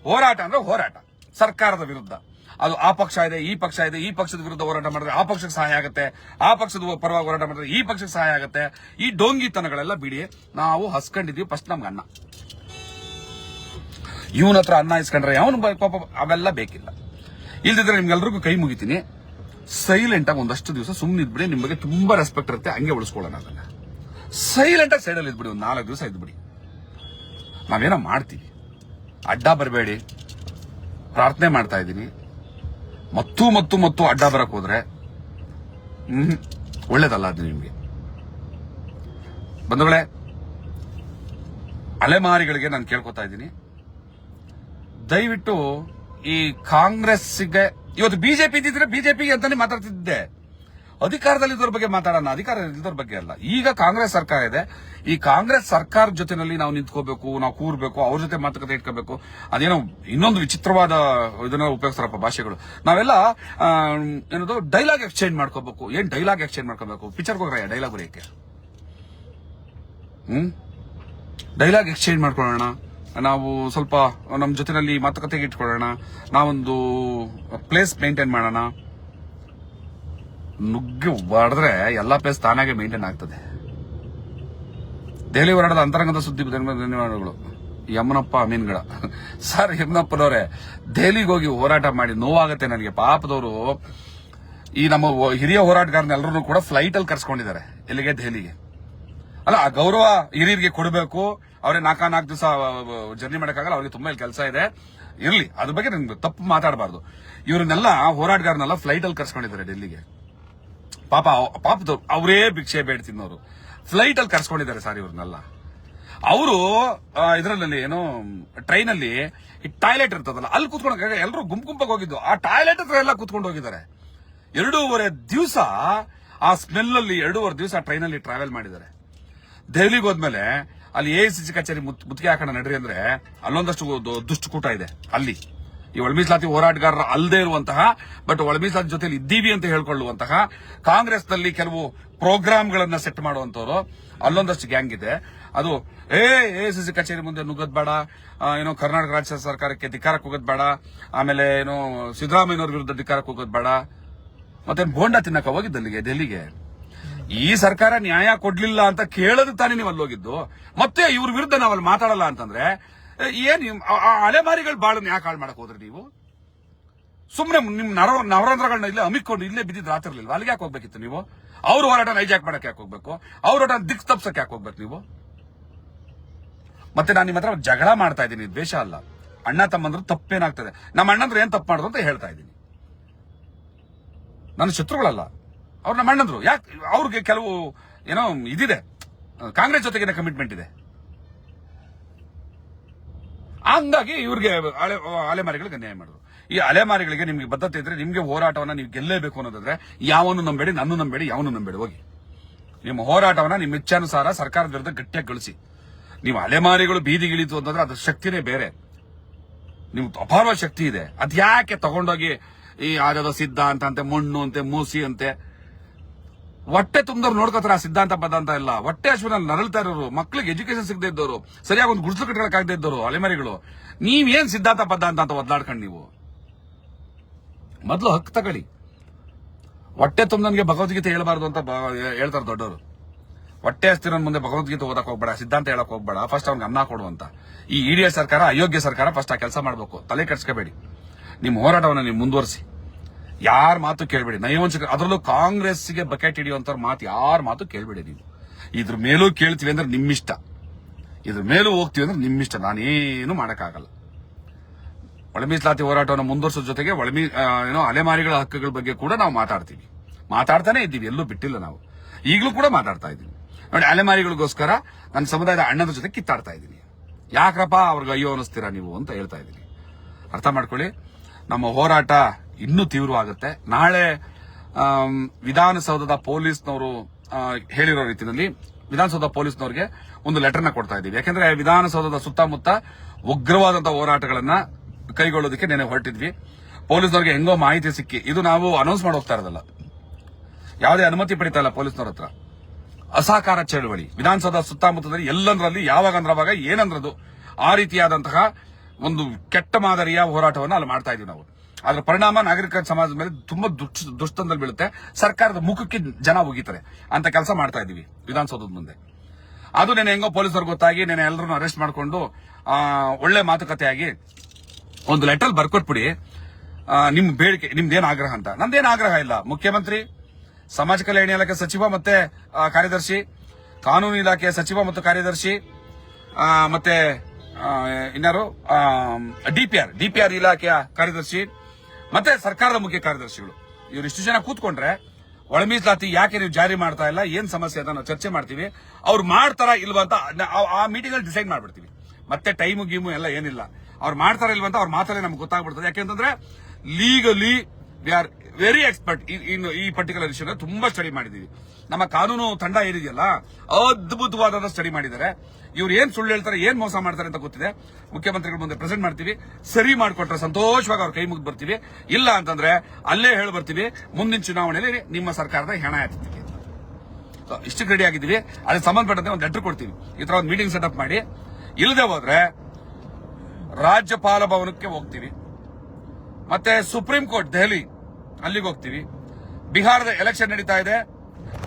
ಹೋರಾಟ ಅಂದ್ರೆ ಹೋರಾಟ. ಸರ್ಕಾರದ ವಿರುದ್ಧ. ಅದು ಆ ಪಕ್ಷ ಇದೆ, ಈ ಪಕ್ಷ ಇದೆ, ಈ ಪಕ್ಷದ ವಿರುದ್ಧ ಹೋರಾಟ ಮಾಡಿದ್ರೆ ಆ ಪಕ್ಷಕ್ಕೆ ಸಹಾಯ ಆಗುತ್ತೆ, ಆ ಪಕ್ಷದ ಪರವಾಗಿ ಹೋರಾಟ ಮಾಡಿದ್ರೆ ಈ ಪಕ್ಷಕ್ಕೆ ಸಹಾಯ ಆಗುತ್ತೆ. ಈ ಡೋಂಗಿತನಗಳೆಲ್ಲ ಬಿಡಿ, ನಾವು ಹಸ್ಕೊಂಡಿದೀವಿ ಫಸ್ಟ್ ನಮ್ಗೆ ಅನ್ನ. ಇವನ ಹತ್ರ ಅನ್ನ ಇಸ್ಕೊಂಡ್ರೆ ಅವನು ಪಾಪ ಅವೆಲ್ಲ ಬೇಕಿಲ್ಲ. ಇಲ್ದಿದ್ರೆ ನಿಮ್ಗೆಲ್ರಿಗೂ ಕೈ ಮುಗಿತೀನಿ. ಸೈಲೆಂಟ್ ಆಗಿ ಒಂದಷ್ಟು ದಿವಸ ಸುಮ್ಮನೆ ಇದ್ಬಿಡಿ ನಿಮಗೆ ತುಂಬಾ ರೆಸ್ಪೆಕ್ಟ್ ಇರುತ್ತೆ, ಹಂಗೆ ಉಳಿಸ್ಕೊಳ್ಳೋಣ ಅದನ್ನ. ಸೈಲೆಂಟ್ ಆಗಿ ಸೈಡಲ್ಲಿ ಇದ್ಬಿಡಿ, ಒಂದು ನಾಲ್ಕು ದಿವಸ ಇದ್ಬಿಡಿ. ನಾವೇನೋ ಮಾಡ್ತೀವಿ. ಅಡ್ಡ ಬರಬೇಡಿ. ಪ್ರಾರ್ಥನೆ ಮಾಡ್ತಾ ಇದ್ದೀನಿ. ಮತ್ತು ಮತ್ತು ಮತ್ತು ಅಡ್ಡ ಬರಕ್ ಹೋದ್ರೆ? ಹ್ಮ್, ಒಳ್ಳೇದಲ್ಲ ಅದು ನಿಮ್ಗೆ. ಬಂಧುಗಳೇ, ಅಲೆಮಾರಿಗಳಿಗೆ ನಾನು ಕೇಳ್ಕೊತಾ ಇದ್ದೀನಿ. ದಯವಿಟ್ಟು ಈ ಕಾಂಗ್ರೆಸ್ಗೆ ಇವತ್ತು ಬಿಜೆಪಿ ಇದ್ದಿದ್ರೆ ಬಿಜೆಪಿಗೆ ಅಂತಾನೆ ಮಾತಾಡ್ತಿದ್ದೆ. ಅಧಿಕಾರದಲ್ಲಿ ಇದ್ರ ಬಗ್ಗೆ ಮಾತಾಡೋಣ. ಅಧಿಕಾರ ಇದ್ರ ಬಗ್ಗೆ ಅಲ್ಲ. ಈಗ ಕಾಂಗ್ರೆಸ್ ಸರ್ಕಾರ ಇದೆ. ಈ ಕಾಂಗ್ರೆಸ್ ಸರ್ಕಾರ ಜೊತೆನಲ್ಲಿ ನಾವು ನಿಂತ್ಕೋಬೇಕು, ನಾವು ಕೂರ್ಬೇಕು, ಅವ್ರ ಜೊತೆ ಮಾತುಕತೆ ಇಟ್ಕೋಬೇಕು. ಅದೇನೋ ಇನ್ನೊಂದು ವಿಚಿತ್ರವಾದ ಇದನ್ನ ಉಪಯೋಗಿಸ್ತಾರಪ್ಪ ಭಾಷೆಗಳು. ನಾವೆಲ್ಲ ಏನದು ಡೈಲಾಗ್ ಎಕ್ಸ್ಚೇಂಜ್ ಮಾಡ್ಕೋಬೇಕು. ಏನ್ ಡೈಲಾಗ್ ಎಕ್ಸ್ಚೇಂಜ್ ಮಾಡ್ಕೋಬೇಕು? ಪಿಕ್ಚರ್ಗೆ ಹೋಗ್ರ ಡೈಲಾಗ್ ಬರೆಯಕ್ಕೆ ಹ್ಮ್? ಡೈಲಾಗ್ ಎಕ್ಸ್ಚೇಂಜ್ ಮಾಡ್ಕೊಳ್ಳೋಣ. ನಾವು ಸ್ವಲ್ಪ ನಮ್ಮ ಜೊತೆನಲ್ಲಿ ಮಾತುಕತೆಗೆ ಇಟ್ಕೊಳ್ಳೋಣ. ನಾವೊಂದು ಪ್ಲೇಸ್ ಮೇಂಟೈನ್ ಮಾಡೋಣ. ನುಗ್ಗಿ ಹೊಡೆದ್ರೆ ಎಲ್ಲ ಪ್ಲೇಸ್ ತಾನಾಗೆ ಮೇಂಟೈನ್ ಆಗ್ತದೆ. ದೆಹಲಿ ಹೋರಾಟದ ಅಂತರಂಗದ ಸುದ್ದಿ ಧನ್ಯವಾದಗಳು ಯಮನಪ್ಪ ಅಮೀನ್ಗಡ ಸರ್, ಯಮನಪ್ಪನವರೇ, ದೆಹಲಿಗೆ ಹೋಗಿ ಹೋರಾಟ ಮಾಡಿ ನೋವಾಗತ್ತೆ ನನಗೆ. ಪಾಪದವರು ಈ ನಮ್ಮ ಹಿರಿಯ ಹೋರಾಟಗಾರನೆಲ್ಲರೂ ಕೂಡ ಫ್ಲೈಟ್ ಅಲ್ಲಿ ಕರ್ಸ್ಕೊಂಡಿದ್ದಾರೆ ಎಲ್ಲಿಗೆ ದೆಹಲಿಗೆ. ಅಲ್ಲ, ಆ ಗೌರವ ಹಿರಿಯರಿಗೆ ಕೊಡಬೇಕು. ಅವ್ರಿಗೆ ನಾಲ್ಕ, ನಾಲ್ಕು ದಿವಸ ಜರ್ನಿ ಮಾಡೋಕ್ಕಾಗಲ್ಲ, ಅವ್ರಿಗೆ ತುಂಬಾ ಕೆಲಸ ಇದೆ. ಇರ್ಲಿ, ಅದ್ರ ಬಗ್ಗೆ ತಪ್ಪು ಮಾತಾಡಬಾರ್ದು. ಇವ್ರನ್ನೆಲ್ಲ ಹೋರಾಟಗಾರನೆಲ್ಲ ಫ್ಲೈಟ್ ಅಲ್ಲಿ ಕರ್ಸ್ಕೊಂಡಿದ್ದಾರೆ ಡೆಲ್ಲಿಗೆ ಪಾಪ, ಪಾಪದ ಅವರೇ ಭಿಕ್ಷೆ ಬೇಡ ತಿನ್ನೋರು. ಫ್ಲೈಟ್ ಅಲ್ಲಿ ಕರ್ಸ್ಕೊಂಡಿದ್ದಾರೆ ಸರ್ ಇವ್ರನ್ನೆಲ್ಲ. ಅವರು ಇದರಲ್ಲಿ ಏನು ಟ್ರೈನ್ ಅಲ್ಲಿ ಟಾಯ್ಲೆಟ್ ಇರ್ತದಲ್ಲ, ಅಲ್ಲಿ ಕೂತ್ಕೊಂಡು ಎಲ್ಲರೂ ಗುಂಪು ಗುಂಪಾಗಿ ಹೋಗಿದ್ದು. ಆ ಟಾಯ್ಲೆಟ್ ಹತ್ರ ಎಲ್ಲ ಕೂತ್ಕೊಂಡು ಹೋಗಿದ್ದಾರೆ. ಎರಡೂವರೆ ದಿವಸ ಆ ಸ್ಮೆಲ್ ಅಲ್ಲಿ ಎರಡೂವರೆ ದಿವಸ ಟ್ರೈನ್ ಅಲ್ಲಿ ಟ್ರಾವೆಲ್ ಮಾಡಿದ್ದಾರೆ. ದೆಹಲಿಗೆ ಹೋದ್ಮೇಲೆ ಅಲ್ಲಿ ಎ ಸಿ ಕಚೇರಿ ಮುತ್- ಮುತ್ತಿಗೆ ಹಾಕೋಣ ನಡ್ರಿ ಅಂದ್ರೆ ಅಲ್ಲೊಂದಷ್ಟು ದುಷ್ಟಕೂಟ ಇದೆ, ಅಲ್ಲಿ. ಈ ಒಳಮೀಸಲಾತಿ ಹೋರಾಟಗಾರರ ಅಲ್ಲದೆ ಇರುವಂತಹ, ಬಟ್ ಒಳಮೀಸಲಾತಿ ಜೊತೆಲಿ ಇದ್ದೀವಿ ಅಂತ ಹೇಳಿಕೊಳ್ಳುವಂತಹ ಕಾಂಗ್ರೆಸ್ನಲ್ಲಿ ಕೆಲವು ಪ್ರೋಗ್ರಾಮ್ಗಳನ್ನ ಸೆಟ್ ಮಾಡುವಂತವರು ಅಲ್ಲೊಂದಷ್ಟು ಗ್ಯಾಂಗ್ ಇದೆ. ಅದು, ಏ, ಎ ಕಚೇರಿ ಮುಂದೆ ನುಗ್ಗದ್ ಬೇಡ ಏನೋ ಕರ್ನಾಟಕ ರಾಜ್ಯ ಸರ್ಕಾರಕ್ಕೆ ಧಿಕ್ಕಾರಕ್ಕೆ ಹೋಗೋದ್ ಬೇಡ, ಆಮೇಲೆ ಏನೋ ಸಿದ್ದರಾಮಯ್ಯನವ್ರ ವಿರುದ್ಧ ಧಿಕ್ಕಾರಕ್ಕೆ ಹೋಗೋದ್ ಬೇಡ. ಮತ್ತೆ ಬೋಂಡ ತಿನ್ನಕ ಹೋಗಿದ್ದು ಅಲ್ಲಿಗೆ ಡೆಲ್ಲಿಗೆ ಈ ಸರ್ಕಾರ ನ್ಯಾಯ ಕೊಡ್ಲಿಲ್ಲ ಅಂತ ಕೇಳದು ತಾನೇ ನೀವು ಅಲ್ಲೋಗಿದ್ದು. ಮತ್ತೆ ಇವ್ರ ವಿರುದ್ಧ ನಾವಲ್ಲಿ ಮಾತಾಡಲ್ಲ ಅಂತಂದ್ರೆ ಏನ್ ಅಲೆಮಾರಿಗಳು ಬಾಳ ಯಾಕೆ ಹಾಳು ಮಾಡಕ್ ಹೋದ್ರಿ ನೀವು? ಸುಮ್ಮನೆ ನಿಮ್ ನರ ನವರಂಧ್ರಗಳನ್ನ ಇಲ್ಲೇ ಅಮಿಕೊಂಡು ಇಲ್ಲೇ ಬಿದ್ದಿದ್ದು ರಾತ್ರಿರ್ಲಿಲ್ಲ ಅಲ್ಲಿಗೆ ಯಾಕೆ ಹೋಗ್ಬೇಕಿತ್ತು ನೀವು? ಅವ್ರ ಹೋರಾಟ ನೈಜಾಕ್ ಮಾಡಕ್ ಯಾಕೆ ಹೋಗ್ಬೇಕು? ಅವ್ರ ಹೋರಾಟ ದಿಕ್ ತಪ್ಸಕ್ ಯಾಕೆ ಹೋಗ್ಬೇಕು ನೀವು? ಮತ್ತೆ ನಾನು ನಿಮ್ಮ ಹತ್ರ ಜಗಳ ಮಾಡ್ತಾ ಇದ್ದೀನಿ, ದ್ವೇಷ ಅಲ್ಲ. ಅಣ್ಣ, ತಮ್ಮಂದ್ರು ತಪ್ಪೇನಾಗ್ತದೆ. ನಮ್ಮ ಅಣ್ಣಂದ್ರೆ ಏನ್ ತಪ್ಪು ಮಾಡೋದು ಅಂತ ಹೇಳ್ತಾ ಇದ್ದೀನಿ. ನನ್ನ ಶತ್ರುಗಳಲ್ಲ. ಅವ್ರು ನಮ್ಮ ಅಣ್ಣಂದ್ರು. ಯಾಕೆ ಅವ್ರಿಗೆ ಕೆಲವು, ಏನೋ ಇದಿದೆ. ಕಾಂಗ್ರೆಸ್ ಜೊತೆಗಿನ ಕಮಿಟ್ಮೆಂಟ್ ಇದೆ. ಹಂಗಾಗಿ ಇವ್ರಿಗೆ ಅಲೆ ಅಲೆಮಾರಿಗಳಿಗೆ ನ್ಯಾಯ ಮಾಡಿದ್ರು. ಈ ಅಲೆಮಾರಿಗಳಿಗೆ ನಿಮ್ಗೆ ಬದ್ಧತೆ ಇದ್ರೆ ನಿಮ್ಗೆ ಹೋರಾಟವನ್ನ ನೀವು ಗೆಲ್ಲೇಬೇಕು ಅನ್ನೋದಾದ್ರೆ ಯಾವನು ನಂಬೇಡಿ ನನ್ನ ನಂಬೇಡಿ, ಯಾವನು ನಂಬೇಡಿ, ಹೋಗಿ. ನಿಮ್ಮ ಹೋರಾಟವನ್ನ ನಿಮ್ಮ ಇಚ್ಛಾನುಸಾರ ಸರ್ಕಾರದ ವಿರುದ್ಧ ಗಟ್ಟಿಯಾಗಿ ಗಳಿಸಿ. ನೀವು ಅಲೆಮಾರಿಗಳು ಬೀದಿಗಿಳಿತು ಅಂತಂದ್ರೆ ಅದ್ರ ಶಕ್ತಿನೇ ಬೇರೆ. ನಿಮ್ಗೆ ಅಪಾರ ಶಕ್ತಿ ಇದೆ. ಅದ್ಯಾಕೆ ತಗೊಂಡೋಗಿ ಈ ಯಾವ್ದಾವ್ದೋ ಸಿದ್ಧಾಂತ ಅಂತೆ, ಮಣ್ಣು ಅಂತೆ, ಮೂಸಿ ಅಂತೆ ಹೊಟ್ಟೆ ತುಂಬದವ್ರು ನೋಡ್ಕೋತಾರೆ ಆ ಸಿದ್ಧಾಂತ ಪದಾಂತ ಎಲ್ಲ. ಹೊಟ್ಟೆ ಅಶ್ವಿನಲ್ಲಿ ನರಳ್ತಾ ಇರೋರು, ಮಕ್ಳಿಗೆ ಎಜುಕೇಶನ್ ಸಿಗದೆ ಇದ್ದವರು ಸರಿಯಾಗಿ ಒಂದು ಗುಡ್ಸಲು ಕಟ್ಟಕ್ಕಾಗದೇ ಇದ್ದವರು ಅಲೆಮರಿಗಳು. ನೀವೇನ್ ಸಿದ್ಧಾಂತ ಪದಾಂತ ಅಂತ ಒದ್ದಾಡ್ಕೊಂಡು ನೀವು? ಮೊದಲು ಹಕ್ಕು ತಗೊಳ್ಳಿ. ಹೊಟ್ಟೆ ತುಂಬನನ್ಗೆ ಭಗವದ್ಗೀತೆ ಹೇಳಬಾರ್ದು ಅಂತ ಹೇಳ್ತಾರೆ ದೊಡ್ಡವರು. ಹೊಟ್ಟೆ ಹಸ್ತಿರೋ ಮುಂದೆ ಭಗವದ್ಗೀತೆ ಓದಕ್ಕೆ ಹೋಗ್ಬೇಡ, ಸಿದ್ಧಾಂತ ಹೇಳಕ್ ಹೋಗ್ಬೇಡ ಫಸ್ಟ್ ಅವ್ನಿಗೆ ಅನ್ನ ಕೊಡು ಅಂತ. ಈ ಇಡಿಯ ಸರ್ಕಾರ, ಅಯೋಗ್ಯ ಸರ್ಕಾರ ಫಸ್ಟ್ ಆ ಕೆಲಸ ಮಾಡಬೇಕು. ತಲೆ ಕೆಡ್ಸ್ಕೋಬೇಡಿ. ನಿಮ್ಮ ಹೋರಾಟವನ್ನು ನೀವು ಮುಂದುವರಿಸಿ. ಯಾರ ಮಾತು ಕೇಳಬೇಡಿ. ನಯವಂಚಕ ಅದರಲ್ಲೂ ಕಾಂಗ್ರೆಸ್ಗೆ ಬಕೆಟ್ ಹಿಡಿಯುವಂತ ಮಾತು ಯಾರ ಮಾತು ಕೇಳಬೇಡಿ ನೀವು. ಇದ್ರ ಮೇಲೂ ಕೇಳ್ತೀವಿ ಅಂದ್ರೆ ನಿಮ್ಮಿಷ್ಟ. ಇದ್ರ ಮೇಲೂ ಹೋಗ್ತೀವಿ ಅಂದ್ರೆ ನಿಮ್ಮಿಷ್ಟ. ನಾನೇನು ಮಾಡಕ್ಕಾಗಲ್ಲ. ಒಳ ಮೀಸಲಾತಿ ಹೋರಾಟವನ್ನು ಮುಂದುವರಿಸೋ ಜೊತೆಗೆ ಒಳಮೀ ಏನೋ ಅಲೆಮಾರಿಗಳ ಹಕ್ಕುಗಳ ಬಗ್ಗೆ ಕೂಡ ನಾವು ಮಾತಾಡ್ತೀವಿ. ಮಾತಾಡ್ತಾನೆ ಇದ್ದೀವಿ. ಎಲ್ಲೂ ಬಿಟ್ಟಿಲ್ಲ ನಾವು. ಈಗಲೂ ಕೂಡ ಮಾತಾಡ್ತಾ ಇದ್ದೀವಿ. ನೋಡಿ, ಅಲೆಮಾರಿಗಳಿಗೋಸ್ಕರ ನನ್ನ ಸಮುದಾಯದ ಅಣ್ಣದ ಜೊತೆ ಕಿತ್ತಾಡ್ತಾ ಇದ್ದೀನಿ. ಯಾಕ್ರಪ್ಪ ಅವ್ರಿಗೆ ಅಯ್ಯೋ ಅನಿಸ್ತೀರಾ ನೀವು ಅಂತ ಹೇಳ್ತಾ ಇದ್ದೀನಿ. ಅರ್ಥ ಮಾಡ್ಕೊಳ್ಳಿ. ನಮ್ಮ ಹೋರಾಟ ಇನ್ನೂ ತೀವ್ರವಾಗುತ್ತೆ. ನಾಳೆ ವಿಧಾನಸೌಧದ ಪೊಲೀಸ್ನವರು ಹೇಳಿರೋ ರೀತಿಯಲ್ಲಿ ವಿಧಾನಸೌಧ ಪೊಲೀಸ್ನವರಿಗೆ ಒಂದು ಲೆಟರ್ನ ಕೊಡ್ತಾ ಇದ್ದೀವಿ. ಯಾಕೆಂದ್ರೆ ವಿಧಾನಸೌಧದ ಸುತ್ತಮುತ್ತ ಉಗ್ರವಾದಂತಹ ಹೋರಾಟಗಳನ್ನ ಕೈಗೊಳ್ಳೋದಕ್ಕೆ ನೆನೆ ಹೊರಟಿದ್ವಿ. ಪೊಲೀಸ್ನವರಿಗೆ ಹೆಂಗೋ ಮಾಹಿತಿ ಸಿಕ್ಕಿ. ಇದು ನಾವು ಅನೌನ್ಸ್ ಮಾಡಿ ಹೋಗ್ತಾ ಇರೋದಲ್ಲ. ಯಾವುದೇ ಅನುಮತಿ ಪಡಿತಾ ಇಲ್ಲ ಪೊಲೀಸ್ನವ್ರ ಹತ್ರ. ಅಸಹಕಾರ ಚಳುವಳಿ. ವಿಧಾನಸೌಧ ಸುತ್ತಮುತ್ತದಲ್ಲಿ ಎಲ್ಲಂದ್ರಲ್ಲಿ, ಯಾವಾಗ ಅಂದ್ರವಾಗ ಏನಂದ್ರದು, ಆ ರೀತಿಯಾದಂತಹ ಒಂದು ಕೆಟ್ಟ ಮಾದರಿಯ ಹೋರಾಟವನ್ನು ಅಲ್ಲಿ ಮಾಡ್ತಾ ಇದೀವಿ ನಾವು. ಅದರ ಪರಿಣಾಮ ನಾಗರಿಕ ಸಮಾಜದ ಮೇಲೆ ತುಂಬಾ ದುಷ್ಟ ದುಷ್ಟಂದಲ್ಲಿ ಬೀಳುತ್ತೆ. ಸರ್ಕಾರದ ಮುಖಕ್ಕೆ ಜನ ಹೋಗಿತಾರೆ ಅಂತ ಕೆಲಸ ಮಾಡ್ತಾ ಇದೀವಿ ವಿಧಾನಸೌಧದ ಮುಂದೆ. ಅದು ನೆನೆ ಹೆಂಗೋ ಪೊಲೀಸರು ಗೊತ್ತಾಗಿ ನೆನೆ ಎಲ್ಲರನ್ನು ಅರೆಸ್ಟ್ ಮಾಡಿಕೊಂಡು ಒಳ್ಳೆ ಮಾತುಕತೆಯಾಗಿ ಒಂದು ಲೆಟರ್ ಬರ್ಕೊಟ್ಬಿಡಿ. ನಿಮ್ ಬೇಡಿಕೆ ನಿಮ್ದೇನು ಆಗ್ರಹ ಅಂತ. ನಂದೇನು ಆಗ್ರಹ ಇಲ್ಲ. ಮುಖ್ಯಮಂತ್ರಿ, ಸಮಾಜ ಕಲ್ಯಾಣ ಇಲಾಖೆ ಸಚಿವ ಮತ್ತೆ ಕಾರ್ಯದರ್ಶಿ, ಕಾನೂನು ಇಲಾಖೆಯ ಸಚಿವ ಮತ್ತು ಕಾರ್ಯದರ್ಶಿ ಮತ್ತೆ ಇನ್ನಾರು ಡಿಪಿಆರ್ ಡಿಪಿಆರ್ ಇಲಾಖೆಯ ಕಾರ್ಯದರ್ಶಿ ಮತ್ತೆ ಸರ್ಕಾರದ ಮುಖ್ಯ ಕಾರ್ಯದರ್ಶಿಗಳು. ಇವರು ಇಷ್ಟು ಜನ ಕೂತ್ಕೊಂಡ್ರೆ ಒಳ ಮೀಸಲಾತಿ ಯಾಕೆ ನೀವು ಜಾರಿ ಮಾಡ್ತಾ ಇಲ್ಲ, ಏನ್ ಸಮಸ್ಯೆ ಅಂತ ನಾವು ಚರ್ಚೆ ಮಾಡ್ತೀವಿ. ಅವ್ರು ಮಾಡ್ತಾರ ಇಲ್ವಾ ಅಂತ ಆ- ಮೀಟಿಂಗ್ ಅಲ್ಲಿ ಡಿಸೈಡ್ ಮಾಡ್ಬಿಡ್ತೀವಿ. ಮತ್ತೆ ಟೈಮು ಗೀಮು ಎಲ್ಲ ಏನಿಲ್ಲ. ಅವ್ರು ಮಾಡ್ತಾರ ಇಲ್ವಾ ಅಂತ ಅವ್ರ ಮಾತಲ್ಲೇ ನಮ್ಗೆ ಗೊತ್ತಾಗ್ಬಿಡ್ತದೆ. ಯಾಕೆಂತಂದ್ರೆ legally we are very expert ಈ ಪರ್ಟಿಕ್ಯುಲರ್ ಇಶ್ಯೂನ ತುಂಬಾ ಸ್ಟಡಿ ಮಾಡಿದೀವಿ ನಮ್ಮ ಕಾನೂನು ತಂಡ ಏನಿದೆಯಲ್ಲ ಅದ್ಭುತವಾದ ಸ್ಟಡಿ ಮಾಡಿದ್ದಾರೆ. ಇವ್ರು ಏನ್ ಸುಳ್ಳು ಹೇಳ್ತಾರೆ, ಏನ್ ಮೋಸ ಮಾಡ್ತಾರೆ ಅಂತ ಗೊತ್ತಿದೆ. ಮುಖ್ಯಮಂತ್ರಿಗಳ ಮುಂದೆ ಪ್ರೆಸೆಂಟ್ ಮಾಡ್ತೀವಿ. ಸರಿ ಮಾಡಿಕೊಟ್ರೆ ಸಂತೋಷವಾಗಿ ಅವ್ರ ಕೈ ಮುಗಿದು ಬರ್ತೀವಿ. ಇಲ್ಲ ಅಂತಂದ್ರೆ ಅಲ್ಲೇ ಹೇಳಿ ಬರ್ತೀವಿ. ಮುಂದಿನ ಚುನಾವಣೆಯಲ್ಲಿ ನಿಮ್ಮ ಸರ್ಕಾರದ ಹೆಣ ಹಾಕ್ತೀವಿ ಇಷ್ಟು ಇಷ್ಟಕ್ಕೆ ರೆಡಿ ಆಗಿದ್ದೀವಿ. ಅದಕ್ಕೆ ಸಂಬಂಧಪಟ್ಟಂತೆ ಒಂದು ಲೆಟರ್ ಕೊಡ್ತೀವಿ. ಈ ತರ ಒಂದು ಮೀಟಿಂಗ್ ಸೆಟಪ್ ಮಾಡಿ. ಇಲ್ಲದೆ ಹೋದ್ರೆ ರಾಜ್ಯಪಾಲ ಭವನಕ್ಕೆ ಹೋಗ್ತೀವಿ. ಮತ್ತೆ ಸುಪ್ರೀಂ ಕೋರ್ಟ್ ದೆಹಲಿ, ಅಲ್ಲಿಗೆ ಹೋಗ್ತೀವಿ. ಬಿಹಾರದ ಎಲೆಕ್ಷನ್ ನಡೀತಾ ಇದೆ.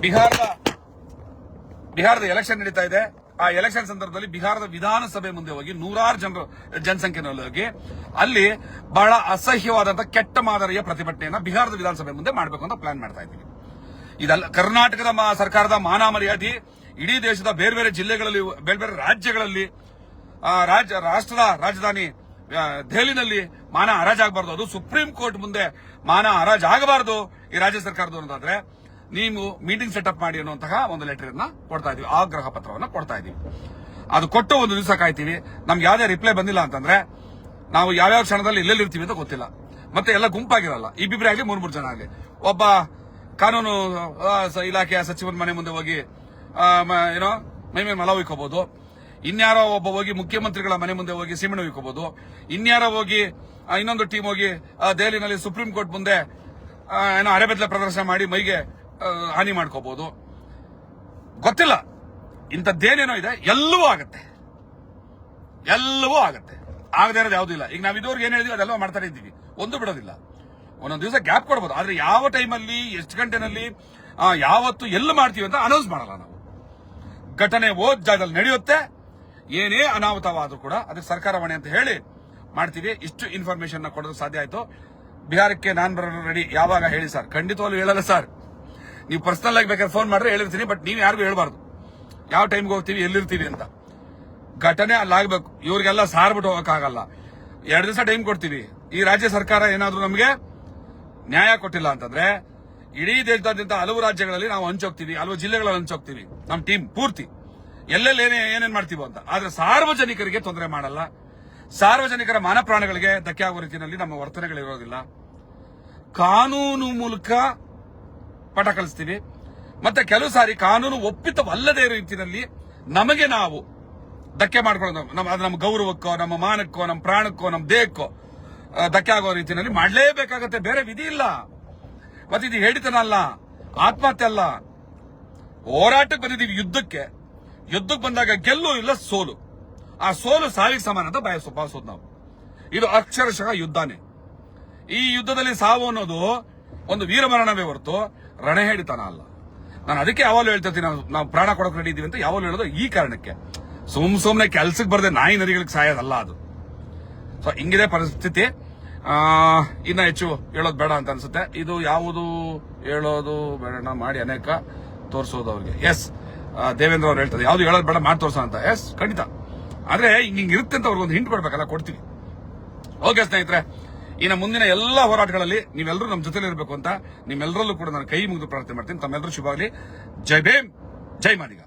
ಬಿಹಾರದ ಬಿಹಾರದ ಎಲೆಕ್ಷನ್ ನಡೀತಾ ಇದೆ. ಆ ಎಲೆಕ್ಷನ್ ಸಂದರ್ಭದಲ್ಲಿ ಬಿಹಾರದ ವಿಧಾನಸಭೆ ಮುಂದೆ ಹೋಗಿ ನೂರಾರು ಜನರು ಜನಸಂಖ್ಯೆನಲ್ಲಿ ಹೋಗಿ ಅಲ್ಲಿ ಬಹಳ ಅಸಹ್ಯವಾದಂತಹ ಕೆಟ್ಟ ಮಾದರಿಯ ಪ್ರತಿಭಟನೆಯನ್ನ ಬಿಹಾರದ ವಿಧಾನಸಭೆ ಮುಂದೆ ಮಾಡಬೇಕು ಅಂತ ಪ್ಲಾನ್ ಮಾಡ್ತಾ ಇದ್ದೀವಿ. ಇದಲ್ಲ, ಕರ್ನಾಟಕದ ಸರ್ಕಾರದ ಮಾನ ಮರ್ಯಾದೆ ಇಡೀ ದೇಶದ ಬೇರೆ ಬೇರೆ ಜಿಲ್ಲೆಗಳಲ್ಲಿ, ಬೇರೆ ಬೇರೆ ರಾಜ್ಯಗಳಲ್ಲಿ ರಾಜ್ಯ ರಾಷ್ಟ್ರದ ರಾಜಧಾನಿ ದೆಹಲಿನಲ್ಲಿ ಮಾನ ಹರಾಜಾಗಬಾರ್ದು. ಅದು ಸುಪ್ರೀಂ ಕೋರ್ಟ್ ಮುಂದೆ ಮಾನ ಹರಾಜಾಗಬಾರದು ಈ ರಾಜ್ಯ ಸರ್ಕಾರದ ಅನ್ನೋದಾದ್ರೆ ನೀವು ಮೀಟಿಂಗ್ ಸೆಟಪ್ ಮಾಡಿ ಅನ್ನುವಂತಹ ಒಂದು ಲೆಟರ್ ಕೊಡ್ತಾ ಇದೀವಿ ಆಗ್ರಹ ಪತ್ರವನ್ನ ಕೊಡ್ತಾ ಇದೀವಿ ಅದು ಕೊಟ್ಟು ಒಂದು ದಿವಸ ಕಾಯ್ತೀವಿ. ನಮ್ಗೆ ಯಾವುದೇ ರಿಪ್ಲೈ ಬಂದಿಲ್ಲ ಅಂತಂದ್ರೆ, ನಾವು ಯಾವ್ಯಾವ ಕ್ಷಣದಲ್ಲಿ ಇರ್ತೀವಿ ಅಂತ ಗೊತ್ತಿಲ್ಲ. ಮತ್ತೆ ಎಲ್ಲ ಗುಂಪಾಗಿರಲ್ಲ. ಇಬ್ಬಿಬ್ರೆ ಆಗಲಿ ಮೂರ್ ಮೂರು ಜನ ಆಗಲಿ. ಒಬ್ಬ ಕಾನೂನು ಇಲಾಖೆಯ ಸಚಿವರ ಮನೆ ಮುಂದೆ ಹೋಗಿ ಏನೋ, ಮೈ ಮೇಲೆ ಮಲ ಉಯ್ಕೋಬಹುದು ಇನ್ಯಾರೋ ಒಬ್ಬ ಹೋಗಿ ಮುಖ್ಯಮಂತ್ರಿಗಳ ಮನೆ ಮುಂದೆ ಹೋಗಿ ಸೀಮೆಣ್ಣೆ ಉಯ್ಕೋಬಹುದು ಇನ್ಯಾರೋ ಹೋಗಿ ಇನ್ನೊಂದು ಟೀಮ್ ಹೋಗಿ ದೆಹಲಿನಲ್ಲಿ ಸುಪ್ರೀಂ ಕೋರ್ಟ್ ಮುಂದೆ ಏನೋ ಅರೆಬೆದ್ಲೆ ಪ್ರದರ್ಶನ ಮಾಡಿ ಮೈಗೆ ಹಾನಿ ಮಾಡ್ಕೋಬಹುದು ಗೊತ್ತಿಲ್ಲ. ಇಂಥದ್ದೇನೇನೋ ಇದೆ, ಎಲ್ಲವೂ ಆಗತ್ತೆ. ಎಲ್ಲವೂ ಆಗತ್ತೆ. ಆಗದೆ ಇರೋದು ಯಾವುದೂ ಇಲ್ಲ. ಈಗ ನಾವು ಇದುವರೆಗೆ ಏನು ಹೇಳಿದ್ವಿ ಅದೆಲ್ಲ ಮಾಡ್ತಾನೆ ಇದ್ದೀವಿ. ಒಂದು ಬಿಡೋದಿಲ್ಲ. ಒಂದೊಂದು ದಿವಸ ಗ್ಯಾಪ್ ಕೊಡ್ಬೋದು. ಆದ್ರೆ ಯಾವ ಟೈಮಲ್ಲಿ, ಎಷ್ಟು ಗಂಟೆನಲ್ಲಿ ಯಾವತ್ತು ಎಲ್ಲಿ ಮಾಡ್ತೀವಿ ಅಂತ ಅನೌನ್ಸ್ ಮಾಡಲ್ಲ ನಾವು. ಘಟನೆ ಓದ್ ಜಾಗದಲ್ಲಿ ನಡೆಯುತ್ತೆ. ಏನೇ ಅನಾಹುತವಾದ್ರೂ ಕೂಡ ಅದಕ್ಕೆ ಸರ್ಕಾರ ಹೊಣೆ ಅಂತ ಹೇಳಿ ಮಾಡ್ತೀವಿ. ಇಷ್ಟು ಇನ್ಫಾರ್ಮೇಶನ್ ಕೊಡೋದು ಸಾಧ್ಯ ಆಯ್ತು. ಬಿಹಾರಕ್ಕೆ ನಾನ್ ಬರೋದು ರೆಡಿ ಯಾವಾಗ ಹೇಳಿ ಸರ್? ಖಂಡಿತವಾಗ್ಲೂ ಹೇಳಲ್ಲ ಸರ್. ನೀವು ಪರ್ಸನಲ್ ಆಗಿ ಬೇಕಾದ್ರೆ ಫೋನ್ ಮಾಡ್ರೆ ಹೇಳಿರ್ತೀನಿ ಬಟ್ ನೀವು ಯಾರಿಗೂ ಹೇಳ್ಬಾರ್ದು. ಯಾವ ಟೈಮ್ಗೆ ಹೋಗ್ತೀವಿ ಎಲ್ಲಿರ್ತೀವಿ ಅಂತ. ಘಟನೆ ಅಲ್ಲಾಗಬೇಕು ಇವ್ರಿಗೆಲ್ಲ ಸಾರ್ಬಿಟ್ಟು ಹೋಗಕ್ಕಾಗಲ್ಲ. ಎರಡು ದಿವಸ ಟೈಮ್ ಕೊಡ್ತೀವಿ. ಈ ರಾಜ್ಯ ಸರ್ಕಾರ ಏನಾದರೂ ನಮಗೆ ನ್ಯಾಯ ಕೊಟ್ಟಿಲ್ಲ ಅಂತಂದ್ರೆ, ಇಡೀ ದೇಶದಾದ್ಯಂತ ಹಲವು ರಾಜ್ಯಗಳಲ್ಲಿ ನಾವು ಹಂಚೋಗ್ತೀವಿ, ಹಲವು ಜಿಲ್ಲೆಗಳಲ್ಲಿ ಹಂಚೋಗ್ತೀವಿ. ನಮ್ಮ ಟೀಮ್ ಪೂರ್ತಿ. ಎಲ್ಲೆಲ್ಲಿ ಏನೇ ಏನೇನ್ ಮಾಡ್ತೀವೋ ಅಂತ. ಆದ್ರೆ ಸಾರ್ವಜನಿಕರಿಗೆ ತೊಂದರೆ ಮಾಡಲ್ಲ. ಸಾರ್ವಜನಿಕರ ಮಾನಪ್ರಾಣಗಳಿಗೆ ಧಕ್ಕೆ ಆಗುವ ರೀತಿಯಲ್ಲಿ ನಮ್ಮ ವರ್ತನೆಗಳಿರೋದಿಲ್ಲ ಕಾನೂನು ಮೂಲಕ ಪಟ ಕಲಿಸ್ತೀವಿ. ಮತ್ತೆ ಕೆಲವು ಸಾರಿ ಕಾನೂನು ಒಪ್ಪಿತವಲ್ಲದೇ ರೀತಿಯಲ್ಲಿ ನಮಗೆ ನಾವು ಧಕ್ಕೆ ಮಾಡ್ಕೊಳ್ಳೋದು ನಮ್ಮ ಅದು ನಮ್ಮ ಗೌರವಕ್ಕೋ, ನಮ್ಮ ಮಾನಕ್ಕೋ, ನಮ್ಮ ಪ್ರಾಣಕ್ಕೋ, ನಮ್ಮ ದೇಹಕ್ಕೋ ಧಕ್ಕೆ ಆಗೋ ರೀತಿಯಲ್ಲಿ ಮಾಡಲೇಬೇಕಾಗತ್ತೆ. ಬೇರೆ ವಿಧಿ ಇಲ್ಲ. ಮತ್ತೆ ಇದು ಹೇಳಿತನ ಅಲ್ಲ, ಆತ್ಮಹತ್ಯೆ ಅಲ್ಲ. ಹೋರಾಟಕ್ಕೆ ಬಂದಿದ್ದೀವಿ ಯುದ್ಧಕ್ಕೆ. ಯುದ್ಧಕ್ಕೆ ಬಂದಾಗ ಗೆಲ್ಲು ಇಲ್ಲ ಸೋಲು. ಆ ಸೋಲು ಸಾವಿಗೆ ಸಮಾನ ಅಂತ ಬಯಸೋ ಭಾವಿಸೋದು ನಾವು. ಇದು ಅಕ್ಷರಶಃ ಯುದ್ಧನೇ. ಈ ಯುದ್ಧದಲ್ಲಿ ಸಾವು ಅನ್ನೋದು ಒಂದು ವೀರಮರಣವೇ ಹೊರತು ರಣಹೇಡಿತನ ಅಲ್ಲ. ನಾನು ಅದಕ್ಕೆ ಯಾವಾಗಲೂ ಹೇಳ್ತಿರ್ತೀನಿ ನಾವು ನಾವು ಪ್ರಾಣ ಕೊಡೋಕೆ ರೆಡಿ ಇದೀವಿ ಅಂತ ಯಾವಾಗಲೂ ಹೇಳೋದು ಈ ಕಾರಣಕ್ಕೆ. ಸುಮ್ ಸುಮ್ನೆ ಕೆಲ್ಸಕ್ಕೆ ಬರದೆ ನಾಯಿ ನದಿಗಳಿಗೆ ಸಾಯೋದಲ್ಲ ಅದು. ಸೊ ಹಿಂಗಿದೆ ಪರಿಸ್ಥಿತಿ. ಇನ್ನ ಹೆಚ್ಚು ಹೇಳೋದು ಬೇಡ ಅಂತ ಅನ್ಸುತ್ತೆ. ಇದು ಯಾವುದು ಹೇಳೋದು ಬೇಡ ಮಾಡಿ ಅನೇಕ ತೋರಿಸೋದು ಅವ್ರಿಗೆ. ಎಸ್ ದೇವೇಂದ್ರ ಅವ್ರು ಹೇಳ್ತಾರೆ, ಯಾವ್ದು ಹೇಳೋದು ಬೇಡ ಮಾಡಿ ತೋರ್ಸೋ ಅಂತ. ಎಸ್ ಖಂಡಿತ. ಆದ್ರೆ ಹಿಂಗಿರುತ್ತೆ ಅಂತ ಅವ್ರಿಗೊಂದು ಹಿಂಟ್ ಕೊಡ್ಬೇಕಲ್ಲ, ಕೊಡ್ತೀವಿ. ಓಕೆ ಸ್ನೇಹಿತರೆ ಇನ್ನು ಮುಂದಿನ ಎಲ್ಲ ಹೋರಾಟಗಳಲ್ಲಿ ನೀವೆಲ್ಲರೂ ನಮ್ಮ ಜೊತೆಲಿ ಇರಬೇಕು ಅಂತ ನಿಮ್ಮೆಲ್ಲರಲ್ಲೂ ಕೂಡ ನಾನು ಕೈ ಮುಗಿದು ಪ್ರಾರ್ಥನೆ ಮಾಡ್ತೀನಿ. ತಮ್ಮೆಲ್ಲರೂ ಶುಭ ಜೈ ಭೀಮ್. ಜೈ ಮಾದಿಗ